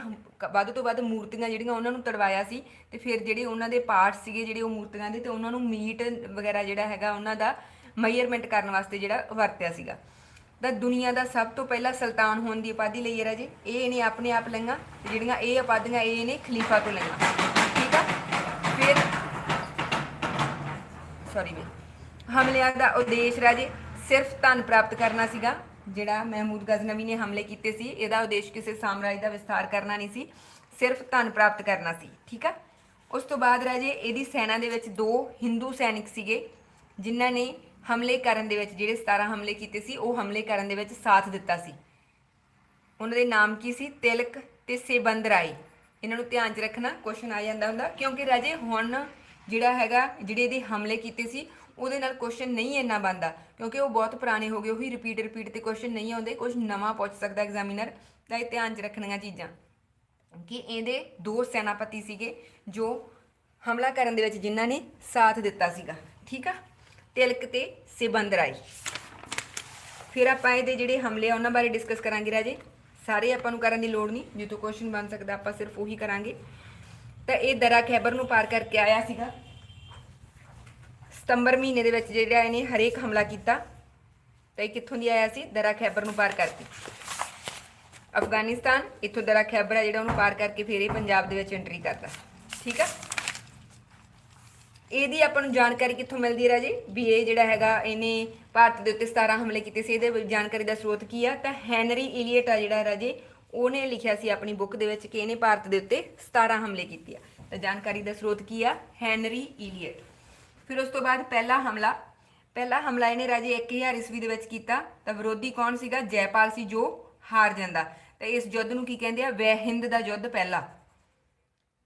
ਵੱਧ ਤੋਂ ਵੱਧ ਮੂਰਤੀਆਂ ਜਿਹੜੀਆਂ ਉਹਨਾਂ ਨੂੰ ਤੜਵਾਇਆ ਸੀ ਤੇ ਫਿਰ ਜਿਹੜੇ ਉਹਨਾਂ ਦੇ ਪਾਰਟ ਸੀਗੇ ਜਿਹੜੇ ਉਹ ਮੂਰਤੀਆਂ ਦੇ ਤੇ ਉਹਨਾਂ ਨੂੰ ਮੀਟ ਵਗੈਰਾ ਜਿਹੜਾ ਹੈਗਾ ਉਹਨਾਂ ਦਾ ਮੈਜ਼ਰਮੈਂਟ ਕਰਨ ਵਾਸਤੇ ਜਿਹੜਾ ਵਰਤਿਆ ਸੀਗਾ। ਤਾਂ ਦੁਨੀਆ ਦਾ ਸਭ ਤੋਂ ਪਹਿਲਾ ਸੁਲਤਾਨ ਹੋਣ ਦੀ ਉਪਾਧੀ ਲਈ ਹੈ ਰਾਜੇ। ਇਹ ਇਹਨੇ ਆਪਣੇ ਆਪ ਲਈਆਂ ਜਿਹੜੀਆਂ ਇਹ ਉਪਾਧੀਆਂ ਇਹ ਇਹਨੇ ਖਲੀਫਾ ਤੋਂ ਲਈਆਂ। ਠੀਕ ਆ? ਫਿਰ ਸੌਰੀ ਬਈ ਹਮਲਿਆਂ ਦਾ ਉਦੇਸ਼ ਰਾਜੇ ਸਿਰਫ ਧਨ ਪ੍ਰਾਪਤ ਕਰਨਾ ਸੀਗਾ, ਜਿਹੜਾ ਮਹਿਮੂਦ ਗਜ਼ਨਵੀ ਨੇ ਹਮਲੇ ਕੀਤੇ ਸੀ, ਇਹਦਾ ਉਦੇਸ਼ ਕਿਸੇ ਸਾਮਰਾਜ ਦਾ ਵਿਸਥਾਰ ਕਰਨਾ ਨਹੀਂ ਸੀ, ਸਿਰਫ ਧਨ ਪ੍ਰਾਪਤ ਕਰਨਾ ਸੀ, ਠੀਕ ਆ? ਉਸ ਤੋਂ ਬਾਅਦ ਰਾਜੇ ਇਹਦੀ ਸੈਨਾ ਦੇ ਵਿੱਚ ਦੋ ਹਿੰਦੂ ਸੈਨਿਕ ਸੀਗੇ, ਜਿਨ੍ਹਾਂ ਨੇ ਹਮਲੇ ਕਰਨ ਦੇ ਵਿੱਚ, ਜਿਹੜੇ 17 ਹਮਲੇ ਕੀਤੇ ਸੀ, ਉਹ ਹਮਲੇ ਕਰਨ ਦੇ ਵਿੱਚ ਸਾਥ ਦਿੱਤਾ ਸੀ। ਉਹਨਾਂ ਦੇ ਨਾਮ ਕੀ ਸੀ? ਤਿਲਕ ਤੇ ਸੇਬੰਦ ਰਾਏ। ਇਹਨਾਂ ਨੂੰ ਧਿਆਨ 'ਚ ਰੱਖਣਾ ਕੁਐਸਚਨ ਆ ਜਾਂਦਾ ਹੁੰਦਾ, ਕਿਉਂਕਿ ਰਾਜੇ ਹੁਣ ਜਿਹੜਾ ਹੈਗਾ, ਜਿਹੜੇ ਇਹਦੇ ਹਮਲੇ ਕੀਤੇ ਸੀ ਉਹਦੇ ਨਾਲ ਕੁਐਸਚਨ ਨਹੀਂ ਇੰਨਾ ਬੰਦਾ ਕਿਉਂਕਿ ਉਹ ਬਹੁਤ ਪੁਰਾਣੇ ਹੋ ਗਏ, ਉਹੀ ਰਿਪੀਟ ਰਿਪੀਟ ਤੇ ਕੁਐਸਚਨ ਨਹੀਂ ਆਉਂਦੇ ਕੁਝ ਨਵਾਂ ਪੁੱਛ ਸਕਦਾ ਐਗਜ਼ਾਮੀਨਰ ਤਾਂ ਇਹ ਧਿਆਨ 'ਚ ਰੱਖਣੀਆਂ ਚੀਜ਼ਾਂ। ਕਿ ਇਹਦੇ ਦੋ ਸੈਨਾਪਤੀ ਸੀਗੇ ਜੋ ਹਮਲਾ ਕਰਨ ਦੇ ਵਿੱਚ ਜਿਨ੍ਹਾਂ ਨੇ ਸਾਥ ਦਿੱਤਾ ਸੀਗਾ, ਠੀਕ ਆ? ਤਿਲਕ ਤੇ ਸਿਬੰਦ ਰਾਏ। ਫਿਰ ਆਪਾਂ ਇਹਦੇ ਜਿਹੜੇ ਹਮਲੇ ਆ, ਉਹਨਾਂ ਬਾਰੇ ਡਿਸਕਸ ਕਰਾਂਗੇ ਰਾਜੇ। ਸਾਰੇ ਆਪਾਂ ਨੂੰ ਕਰਨ ਦੀ ਲੋੜ ਨਹੀਂ ਜੇ ਤੋਂ ਕੁਐਸਚਨ ਬਣ ਸਕਦਾ, ਆਪਾਂ ਸਿਰਫ ਉਹੀ ਕਰਾਂਗੇ। ਤਾਂ ਇਹ ਦਰਾ ਖੈਬਰ ਨੂੰ ਪਾਰ ਕਰਕੇ ਆਇਆ ਸੀਗਾ। ਸਤੰਬਰ ਮਹੀਨੇ ਦੇ ਵਿੱਚ ਜਿਹੜਾ ਇਹਨੇ ਹਰੇਕ ਹਮਲਾ ਕੀਤਾ ਤਾਂ ਇਹ ਕਿੱਥੋਂ ਦੀ ਆਇਆ ਸੀ? ਦਰਾ ਖੈਬਰ ਨੂੰ ਪਾਰ ਕਰਕੇ। ਅਫਗਾਨਿਸਤਾਨ ਇੱਥੋਂ ਦਰਾ ਖੈਬਰ ਆ ਜਿਹੜਾ ਉਹਨੂੰ ਪਾਰ ਕਰਕੇ ਫਿਰ ਇਹ ਪੰਜਾਬ ਦੇ ਵਿੱਚ ਐਂਟਰੀ ਕਰਦਾ ਠੀਕ ਆ? ਇਹਦੀ ਆਪਾਂ ਨੂੰ ਜਾਣਕਾਰੀ ਕਿੱਥੋਂ ਮਿਲਦੀ ਹੈ ਰਾਜੇ? ਵੀ ਇਹ ਜਿਹੜਾ ਹੈਗਾ, ਇਹਨੇ ਭਾਰਤ ਦੇ ਉੱਤੇ 17 ਹਮਲੇ ਕੀਤੇ ਸੀ, ਇਹਦੇ ਜਾਣਕਾਰੀ ਦਾ ਸਰੋਤ ਕੀ ਆ? ਤਾਂ ਹੈਨਰੀ ਇਲੀਅਟ ਆ ਜਿਹੜਾ ਰਾਜੇ, ਉਹਨੇ ਲਿਖਿਆ ਸੀ ਆਪਣੀ ਬੁੱਕ ਦੇ ਵਿੱਚ ਕਿ ਇਹਨੇ ਭਾਰਤ ਦੇ ਉੱਤੇ 17 ਹਮਲੇ ਕੀਤੇ ਆ। ਤਾਂ ਜਾਣਕਾਰੀ ਦਾ ਸਰੋਤ ਕੀ ਆ? Henry Elliot. ਫਿਰ ਉਸ ਤੋਂ ਬਾਅਦ ਪਹਿਲਾ ਹਮਲਾ। ਪਹਿਲਾ ਹਮਲਾ ਇਹਨੇ ਰਾਜੇ 1000 ਈਸਵੀ ਦੇ ਵਿੱਚ ਕੀਤਾ। ਤਾਂ ਵਿਰੋਧੀ ਕੌਣ ਸੀਗਾ? ਜੈਪਾਲ ਸੀ ਜੋ ਹਾਰ ਜਾਂਦਾ। ਤਾਂ ਇਸ ਯੁੱਧ ਨੂੰ ਕੀ ਕਹਿੰਦੇ ਆ? ਵੈ ਹਿੰਦ ਦਾ ਯੁੱਧ ਪਹਿਲਾ।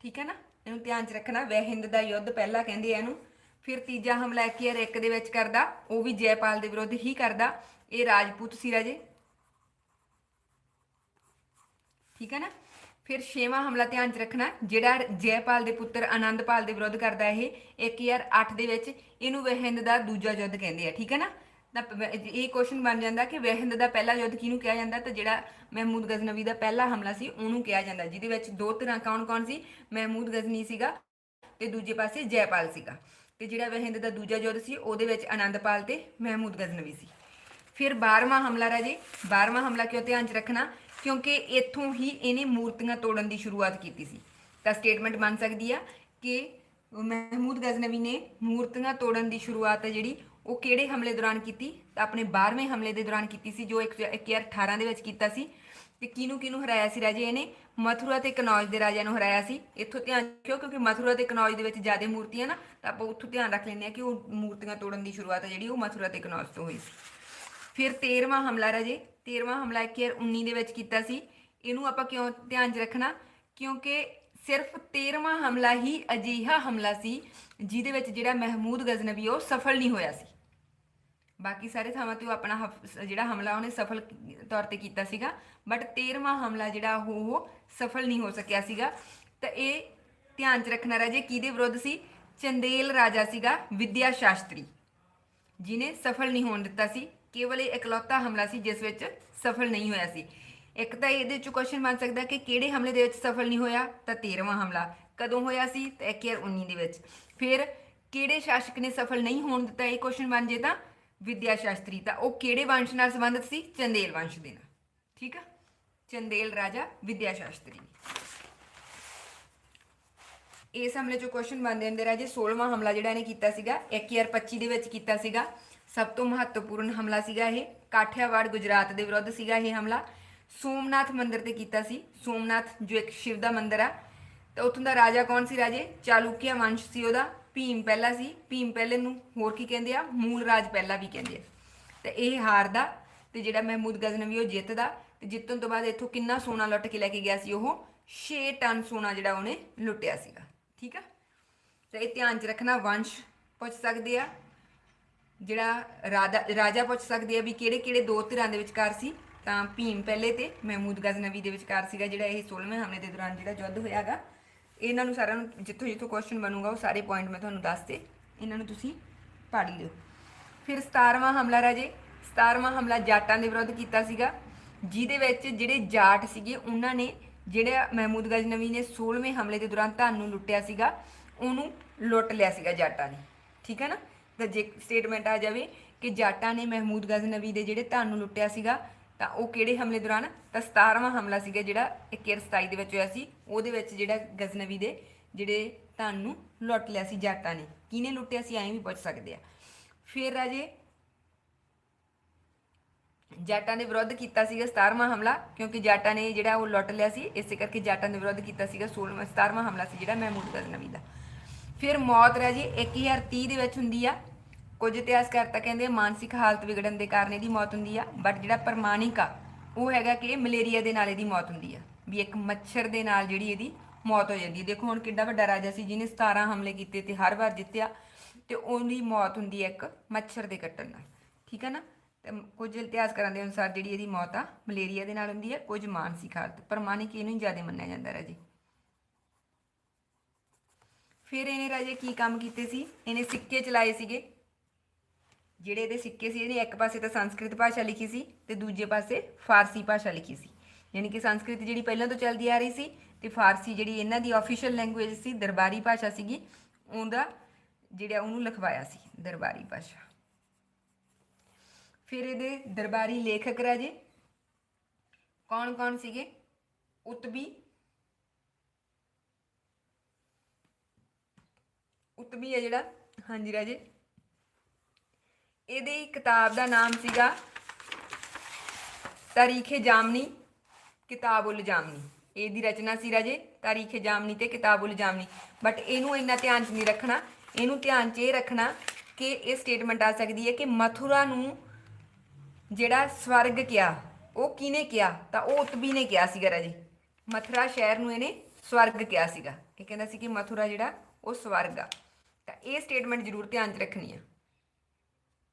ਠੀਕ ਹੈ ਨਾ? ਇਹਨੂੰ ਧਿਆਨ 'ਚ ਰੱਖਣਾ। ਵੈ ਹਿੰਦ ਦਾ ਯੁੱਧ ਪਹਿਲਾ ਕਹਿੰਦੇ ਆ ਇਹਨੂੰ। ਫਿਰ ਤੀਜਾ ਹਮਲਾ 1001 ਦੇ ਵਿੱਚ ਕਰਦਾ। ਉਹ ਵੀ ਜੈਪਾਲ ਦੇ ਵਿਰੁੱਧ ਹੀ ਕਰਦਾ। ਇਹ ਰਾਜਪੂਤ ਸੀ ਰਾਜੇ। ਠੀਕ ਹੈ ਨਾ? ਫਿਰ ਛੇਵਾਂ ਹਮਲਾ ਧਿਆਨ 'ਚ ਰੱਖਣਾ, ਜਿਹੜਾ ਜੈਪਾਲ ਦੇ ਪੁੱਤਰ ਆਨੰਦਪਾਲ ਦੇ ਵਿਰੁੱਧ ਕਰਦਾ ਇਹ। 1008 ਦੇ ਵਿੱਚ ਇਹਨੂੰ ਵਹਿੰਦ ਦਾ ਦੂਜਾ ਯੁੱਧ ਕਹਿੰਦੇ ਆ, ਠੀਕ ਹੈ ਨਾ? ਤਾਂ ਇਹ ਕੁਐਸਚਨ ਬਣ ਜਾਂਦਾ ਕਿ ਵਹਿੰਦ ਦਾ ਪਹਿਲਾ ਯੁੱਧ ਕਿਹਨੂੰ ਕਿਹਾ ਜਾਂਦਾ? ਤਾਂ ਜਿਹੜਾ ਮਹਿਮੂਦ ਗਜ਼ਨਵੀ ਦਾ ਪਹਿਲਾ ਹਮਲਾ ਸੀ, ਉਹਨੂੰ ਕਿਹਾ ਜਾਂਦਾ। ਜਿਹਦੇ ਵਿੱਚ ਦੋ ਤਰ੍ਹਾਂ ਕੌਣ ਕੌਣ ਸੀ? ਮਹਿਮੂਦ ਗਜ਼ਨੀ ਸੀਗਾ ਤੇ ਦੂਜੇ ਪਾਸੇ ਜੈਪਾਲ ਸੀਗਾ। ਤੇ ਜਿਹੜਾ ਵਹਿੰਦ ਦਾ ਦੂਜਾ ਯੁੱਧ ਸੀ, ਉਹਦੇ ਵਿੱਚ ਆਨੰਦਪਾਲ ਤੇ ਮਹਿਮੂਦ ਗਜ਼ਨਵੀ ਸੀ। ਫਿਰ 12ਵਾਂ ਹਮਲਾ ਰਾਜੇ 12ਵਾਂ ਹਮਲਾ ਕਿਉਂ ਧਿਆਨ 'ਚ ਰੱਖਣਾ? ਕਿਉਂਕਿ ਇੱਥੋਂ ਹੀ ਇਹਨੇ ਮੂਰਤੀਆਂ ਤੋੜਨ ਦੀ ਸ਼ੁਰੂਆਤ ਕੀਤੀ ਸੀ। ਤਾਂ ਸਟੇਟਮੈਂਟ ਬਣ ਸਕਦੀ ਆ ਕਿ ਮਹਿਮੂਦ ਗਜ਼ਨਵੀ ਨੇ ਮੂਰਤੀਆਂ ਤੋੜਨ ਦੀ ਸ਼ੁਰੂਆਤ ਹੈ ਜਿਹੜੀ ਉਹ ਕਿਹੜੇ ਹਮਲੇ ਦੌਰਾਨ ਕੀਤੀ? ਤਾਂ ਆਪਣੇ 12ਵੇਂ ਹਮਲੇ ਦੇ ਦੌਰਾਨ ਕੀਤੀ ਸੀ, ਜੋ 1018 ਦੇ ਵਿੱਚ ਕੀਤਾ ਸੀ। ਤੇ ਕਿਹਨੂੰ ਕਿਹਨੂੰ ਹਰਾਇਆ ਸੀ ਰਾਜੇ? ਇਹਨੇ ਮਥੁਰਾ ਤੇ ਕਨੌਜ ਦੇ ਰਾਜਿਆਂ ਨੂੰ ਹਰਾਇਆ ਸੀ। ਇੱਥੋਂ ਧਿਆਨ ਰੱਖਿਓ, ਕਿਉਂਕਿ ਮਥੁਰਾ ਤੇ ਕਨੌਜ ਦੇ ਵਿੱਚ ਜ਼ਿਆਦਾ ਮੂਰਤੀਆਂ ਨਾ, ਤਾਂ ਆਪਾਂ ਉੱਥੋਂ ਧਿਆਨ ਰੱਖ ਲੈਂਦੇ ਆ ਕਿ ਉਹ ਮੂਰਤੀਆਂ ਤੋੜਨ ਦੀ ਸ਼ੁਰੂਆਤ ਹੈ ਜਿਹੜੀ ਉਹ ਮਥੁਰਾ ਤੇ ਕਨੌਜ ਤੋਂ ਹੋਈ ਸੀ। ਫਿਰ 13ਵਾਂ ਹਮਲਾ ਰਾਜੇ 13ਵਾਂ ਹਮਲਾ 1019 ਦੇ ਵਿੱਚ ਕੀਤਾ ਸੀ। ਇਹਨੂੰ ਆਪਾਂ ਕਿਉਂ ਧਿਆਨ 'ਚ ਰੱਖਣਾ? ਕਿਉਂਕਿ ਸਿਰਫ 13ਵਾਂ ਹਮਲਾ ਹੀ ਅਜਿਹਾ ਹਮਲਾ ਸੀ, ਜਿਹਦੇ ਵਿੱਚ ਜਿਹੜਾ ਮਹਿਮੂਦ ਗਜ਼ਨਵੀ ਉਹ ਸਫਲ ਨਹੀਂ ਹੋਇਆ ਸੀ। ਬਾਕੀ ਸਾਰੇ ਥਾਵਾਂ ਤੇ ਉਹ ਆਪਣਾ ਹਫ- ਜਿਹੜਾ ਹਮਲਾ ਉਹਨੇ ਸਫਲ ਤੌਰ ਤੇ ਕੀਤਾ ਸੀਗਾ, ਬਟ 13ਵਾਂ ਹਮਲਾ ਜਿਹੜਾ ਉਹ ਉਹ ਸਫਲ ਨਹੀਂ ਹੋ ਸਕਿਆ ਸੀਗਾ। ਤਾਂ ਇਹ ਧਿਆਨ 'ਚ ਰੱਖਣਾ ਰਾਜੇ, ਕਿਹਦੇ ਵਿਰੁੱਧ ਸੀ? ਚੰਦੇਲ ਰਾਜਾ ਸੀਗਾ ਵਿਦਿਆ ਸ਼ਾਸਤਰੀ ਜਿਨੇ ਸਫਲ ਨਹੀਂ ਹੋਣ ਦਿੱਤਾ ਸੀ। ਕੇਵਲ ਇਹ ਇਕਲੌਤਾ ਹਮਲਾ ਸੀ, ਜਿਸ ਵਿੱਚ ਸਫਲ ਨਹੀਂ ਹੋਇਆ ਸੀ। ਇੱਕ ਤਾਂ ਇਹਦੇ ਚ ਕੁਐਸਚਨ ਬਣ ਸਕਦਾ ਕਿ ਕਿਹੜੇ ਹਮਲੇ ਦੇ ਵਿੱਚ ਸਫਲ ਨਹੀਂ ਹੋਇਆ? ਤਾਂ 13ਵਾਂ ਹਮਲਾ। ਕਦੋਂ ਹੋਇਆ ਸੀ? ਤਾਂ 1019 ਦੇ ਵਿੱਚ। ਫਿਰ ਕਿਹੜੇ ਸ਼ਾਸਕ ਨੇ ਸਫਲ ਨਹੀਂ ਹੋਣ ਦਿੱਤਾ ਇਹ ਕੁਐਸਚਨ ਬਣ ਜੇ ਤਾਂ? ਵਿਦਿਆ ਸ਼ਾਸਤਰੀ। ਤਾਂ ਉਹ ਕਿਹੜੇ ਵੰਸ਼ ਨਾਲ ਸੰਬੰਧਿਤ ਸੀ? ਚੰਦੇਲ ਵੰਸ਼ ਦੇ ਨਾਲ। ਠੀਕ ਆ? ਚੰਦੇਲ ਰਾਜਾ, ਵਿਦਿਆ ਸ਼ਾਸਤਰੀ। ਇਸ ਹਮਲੇ ਚੋਂ ਕੁਐਸਚਨ ਬਣਦੇ ਹੁੰਦੇ ਰਾਜੇ 16ਵਾਂ ਹਮਲਾ ਜਿਹੜਾ ਇਹਨੇ ਕੀਤਾ ਸੀਗਾ 1025 ਦੇ ਵਿੱਚ ਕੀਤਾ ਸੀਗਾ। ਸਭ ਤੋਂ ਮਹੱਤਵਪੂਰਨ ਹਮਲਾ ਸੀਗਾ ਇਹ। ਕਾਠਿਆਵਾੜ, ਗੁਜਰਾਤ ਦੇ ਵਿਰੁੱਧ ਸੀਗਾ ਇਹ ਹਮਲਾ। ਸੋਮਨਾਥ ਮੰਦਿਰ ਤੇ ਕੀਤਾ ਸੀ। ਸੋਮਨਾਥ ਜੋ ਇੱਕ ਸ਼ਿਵ ਦਾ ਮੰਦਿਰ ਆ, ਤੇ ਉੱਥੋਂ ਦਾ ਰਾਜਾ ਕੌਣ ਸੀ ਰਾਜੇ? ਚਾਲੁਕਿਆ ਵੰਸ਼ ਸੀ ਉਹਦਾ। ਭੀਮ ਪਹਿਲਾ ਸੀ। ਭੀਮ ਪਹਿਲੇ ਨੂੰ ਹੋਰ ਕੀ ਕਹਿੰਦੇ ਆ? ਮੂਲ ਰਾਜ ਪਹਿਲਾ ਵੀ ਕਹਿੰਦੇ ਆ। ਤੇ ਇਹ ਹਾਰਦਾ ਤੇ ਜਿਹੜਾ ਮਹਿਮੂਦ ਗਜ਼ਨਵੀ ਉਹ ਜਿੱਤਦਾ ਤੇ ਜਿੱਤਣ ਤੋਂ ਬਾਅਦ ਇੱਥੋਂ ਕਿੰਨਾ ਸੋਨਾ ਲੁੱਟ ਕੇ ਲੈ ਕੇ ਗਿਆ ਸੀ ਉਹ? 6 ਟਨ ਸੋਨਾ ਜਿਹੜਾ ਉਹਨੇ ਲੁੱਟਿਆ ਸੀਗਾ। ਠੀਕ ਆ? ਤੇ ਇਹ ਧਿਆਨ 'ਚ ਰੱਖਣਾ, ਵੰਸ਼ ਪੁੱਛ ਸਕਦੇ ਆ। ਜਿਹੜਾ ਰਾਜਾ ਰਾਜਾ ਪੁੱਛ ਸਕਦੇ ਆ ਵੀ ਕਿਹੜੇ ਕਿਹੜੇ ਦੋ ਧਿਰਾਂ ਦੇ ਵਿਚਕਾਰ ਸੀ? ਤਾਂ ਭੀਮ ਪਹਿਲੇ ਤੇ, ਮਹਿਮੂਦ ਗਜ਼ਨਵੀ ਦੇ ਵਿਚਕਾਰ ਸੀਗਾ ਜਿਹੜਾ ਇਹ 16ਵੇਂ ਹਮਲੇ ਦੇ ਦੌਰਾਨ ਜਿਹੜਾ ਯੁੱਧ ਹੋਇਆਗਾ। ਇਹਨਾਂ ਨੂੰ ਸਾਰਿਆਂ ਨੂੰ ਜਿੱਥੋਂ ਜਿੱਥੋਂ ਕੁਐਸਚਨ ਬਣੂਗਾ, ਉਹ ਸਾਰੇ ਪੁਆਇੰਟ ਮੈਂ ਤੁਹਾਨੂੰ ਦੱਸਤੇ ਇਹਨਾਂ ਨੂੰ ਤੁਸੀਂ ਪੜ੍ਹ ਲਿਓ। ਫਿਰ 17ਵਾਂ ਹਮਲਾ ਰਾਜੇ 17ਵਾਂ ਹਮਲਾ ਜਾਟਾਂ ਦੇ ਵਿਰੁੱਧ ਕੀਤਾ ਸੀਗਾ, ਜਿਹਦੇ ਵਿੱਚ ਜਿਹੜੇ ਜਾਟ ਸੀਗੇ, ਉਹਨਾਂ ਨੇ ਜਿਹੜਾ ਮਹਿਮੂਦ ਗਜ਼ਨਵੀ ਨੇ 16ਵੇਂ ਹਮਲੇ ਦੇ ਦੌਰਾਨ ਧਨ ਨੂੰ ਲੁੱਟਿਆ ਸੀਗਾ, ਉਹਨੂੰ ਲੁੱਟ ਲਿਆ ਸੀਗਾ ਜਾਟਾਂ ਨੇ। ਠੀਕ ਹੈ ਨਾ? ਤਾਂ ਜੇ ਸਟੇਟਮੈਂਟ ਆ ਜਾਵੇ ਕਿ ਜਾਟਾਂ ਨੇ ਮਹਿਮੂਦ ਗਜ਼ਨਵੀ ਦੇ ਜਿਹੜੇ ਧਨ ਨੂੰ ਲੁੱਟਿਆ ਸੀਗਾ, ਤਾਂ ਉਹ ਕਿਹੜੇ ਹਮਲੇ ਦੌਰਾਨ? ਤਾਂ 17ਵਾਂ ਹਮਲਾ ਸੀਗਾ ਜਿਹੜਾ 2127 ਦੇ ਵਿੱਚ ਹੋਇਆ ਸੀ। ਉਹਦੇ ਵਿੱਚ ਜਿਹੜਾ ਗਜ਼ਨਵੀ ਦੇ ਜਿਹੜੇ ਧਨ ਨੂੰ ਲੁੱਟ ਲਿਆ ਸੀ ਜਾਟਾਂ ਨੇ। ਕਿਹਨੇ ਲੁੱਟਿਆ ਸੀ? ਐਂ ਵੀ ਪੁੱਛ ਸਕਦੇ ਆ। ਫਿਰ ਰਾਜੇ ਜਾਟਾਂ ਦੇ ਵਿਰੁੱਧ ਕੀਤਾ ਸੀਗਾ 17ਵਾਂ ਹਮਲਾ, ਕਿਉਂਕਿ ਜਾਟਾਂ ਨੇ ਜਿਹੜਾ ਉਹ ਲੁੱਟ ਲਿਆ ਸੀ, ਇਸੇ ਕਰਕੇ ਜਾਟਾਂ ਦੇ ਵਿਰੁੱਧ ਕੀਤਾ ਸੀਗਾ 16ਵਾਂ 17ਵਾਂ ਹਮਲਾ ਸੀ ਜਿਹੜਾ ਮਹਿਮੂਦ ਗਜ਼ਨਵੀ ਦਾ। ਫਿਰ ਮੌਤ ਰਾਜੇ 1030 ਦੇ ਵਿੱਚ ਹੁੰਦੀ ਆ। ਕੁਝ ਇਤਿਹਾਸਕਾਰ ਤਾਂ ਕਹਿੰਦੇ ਮਾਨਸਿਕ ਹਾਲਤ ਵਿਗੜਨ ਦੇ ਕਾਰਨ ਇਹਦੀ ਮੌਤ ਹੁੰਦੀ ਆ ਬਟ ਜਿਹੜਾ ਪ੍ਰਮਾਣਿਕ ਆ, ਉਹ ਹੈਗਾ ਕਿ ਮਲੇਰੀਆ ਦੇ ਨਾਲ ਇਹਦੀ ਮੌਤ ਹੁੰਦੀ ਆ, ਵੀ ਇੱਕ ਮੱਛਰ ਦੇ ਨਾਲ ਜਿਹੜੀ ਇਹਦੀ ਮੌਤ ਹੋ ਜਾਂਦੀ ਹੈ ਦੇਖੋ, ਹੁਣ ਕਿੱਡਾ ਵੱਡਾ ਰਾਜਾ ਸੀ, ਜਿਹਨੇ 17 ਹਮਲੇ ਕੀਤੇ ਤੇ ਹਰ ਵਾਰ ਜਿੱਤਿਆ, ਤੇ ਉਹਦੀ ਮੌਤ ਹੁੰਦੀ ਹੈ ਇੱਕ ਮੱਛਰ ਦੇ ਕੱਟਣ ਨਾਲ, ਠੀਕ ਹੈ ਨਾ? ਤੇ ਕੁਝ ਇਤਿਹਾਸਕਾਰਾਂ ਦੇ ਅਨੁਸਾਰ ਜਿਹੜੀ ਇਹਦੀ ਮੌਤ ਆ, ਮਲੇਰੀਆ ਦੇ ਨਾਲ ਹੁੰਦੀ ਹੈ ਕੁਝ ਮਾਨਸਿਕ ਹਾਲਤ, ਪ੍ਰਮਾਣਿਕ ਇਹਨੂੰ ਹੀ ਜ਼ਿਆਦਾ ਮੰਨਿਆ ਜਾਂਦਾ ਰਾਜੇ। ਫਿਰ ਇਹਨੇ ਰਾਜੇ ਕੀ ਕੰਮ ਕੀਤੇ ਸੀ? ਇਹਨੇ ਸਿੱਕੇ ਚਲਾਏ ਸੀਗੇ। ਜਿਹੜੇ ਇਹਦੇ ਸਿੱਕੇ ਸੀ, ਇਹਨੇ ਇੱਕ ਪਾਸੇ ਤਾਂ ਸੰਸਕ੍ਰਿਤ ਭਾਸ਼ਾ ਲਿਖੀ ਸੀ ਤੇ ਦੂਜੇ ਪਾਸੇ ਫਾਰਸੀ ਭਾਸ਼ਾ ਲਿਖੀ ਸੀ। ਯਾਨੀ ਕਿ ਸੰਸਕ੍ਰਿਤ ਜਿਹੜੀ ਪਹਿਲਾਂ ਤੋਂ ਚੱਲਦੀ ਆ ਰਹੀ ਸੀ ਤੇ ਫਾਰਸੀ ਜਿਹੜੀ ਇਹਨਾਂ ਦੀ ਆਫੀਸ਼ੀਅਲ ਲੈਂਗੁਏਜ ਸੀ, ਦਰਬਾਰੀ ਭਾਸ਼ਾ ਸੀਗੀ, ਉਹਦਾ ਜਿਹੜਾ ਉਹਨੂੰ ਲਿਖਵਾਇਆ ਸੀ, ਦਰਬਾਰੀ ਭਾਸ਼ਾ। ਫਿਰ ਇਹਦੇ ਦਰਬਾਰੀ ਲੇਖਕ ਰਾਜੇ ਕੌਣ ਕੌਣ ਸੀਗੇ? ਉਤਬੀ। ਉਤਬੀ ਹੈ ਜਿਹੜਾ? ਹਾਂਜੀ ਰਾਜੇ। ਇਹਦੀ ਕਿਤਾਬ ਦਾ ਨਾਮ ਸੀਗਾ ਤਾਰੀਖੇ ਜਾਮਨੀ ਕਿਤਾਬੁਲ ਜਾਮਨੀ। ਇਹਦੀ ਰਚਨਾ ਸੀ ਰਾਜੇ ਤਾਰੀਖੇ ਜਾਮਨੀ ਤੇ ਕਿਤਾਬੁਲ ਜਾਮਨੀ। ਬਟ ਇਹਨੂੰ ਇੰਨਾ ਧਿਆਨ 'ਚ ਨਹੀਂ ਰੱਖਣਾ। ਇਹਨੂੰ ਧਿਆਨ 'ਚ ਇਹ ਰੱਖਣਾ ਕਿ ਇਹ ਸਟੇਟਮੈਂਟ ਆ ਸਕਦੀ ਹੈ ਕਿ ਮਥੁਰਾ ਨੂੰ ਜਿਹੜਾ ਸਵਰਗ ਕਿਹਾ, ਉਹ ਕਿਹਨੇ ਕਿਹਾ? ਤਾਂ ਉਹ ਉਤਬੀ ਨੇ ਕਿਹਾ ਸੀਗਾ ਰਾਜੇ। ਮਥੁਰਾ ਸ਼ਹਿਰ ਨੂੰ ਇਹਨੇ ਸਵਰਗ ਕਿਹਾ ਸੀਗਾ। ਇਹ ਕਹਿੰਦਾ ਸੀ ਕਿ ਮਥੁਰਾ ਜਿਹੜਾ, ਉਹ ਸਵਰਗ ਆ। ਤਾਂ ਇਹ ਸਟੇਟਮੈਂਟ ਜ਼ਰੂਰ ਧਿਆਨ 'ਚ ਰੱਖਣੀ ਆ।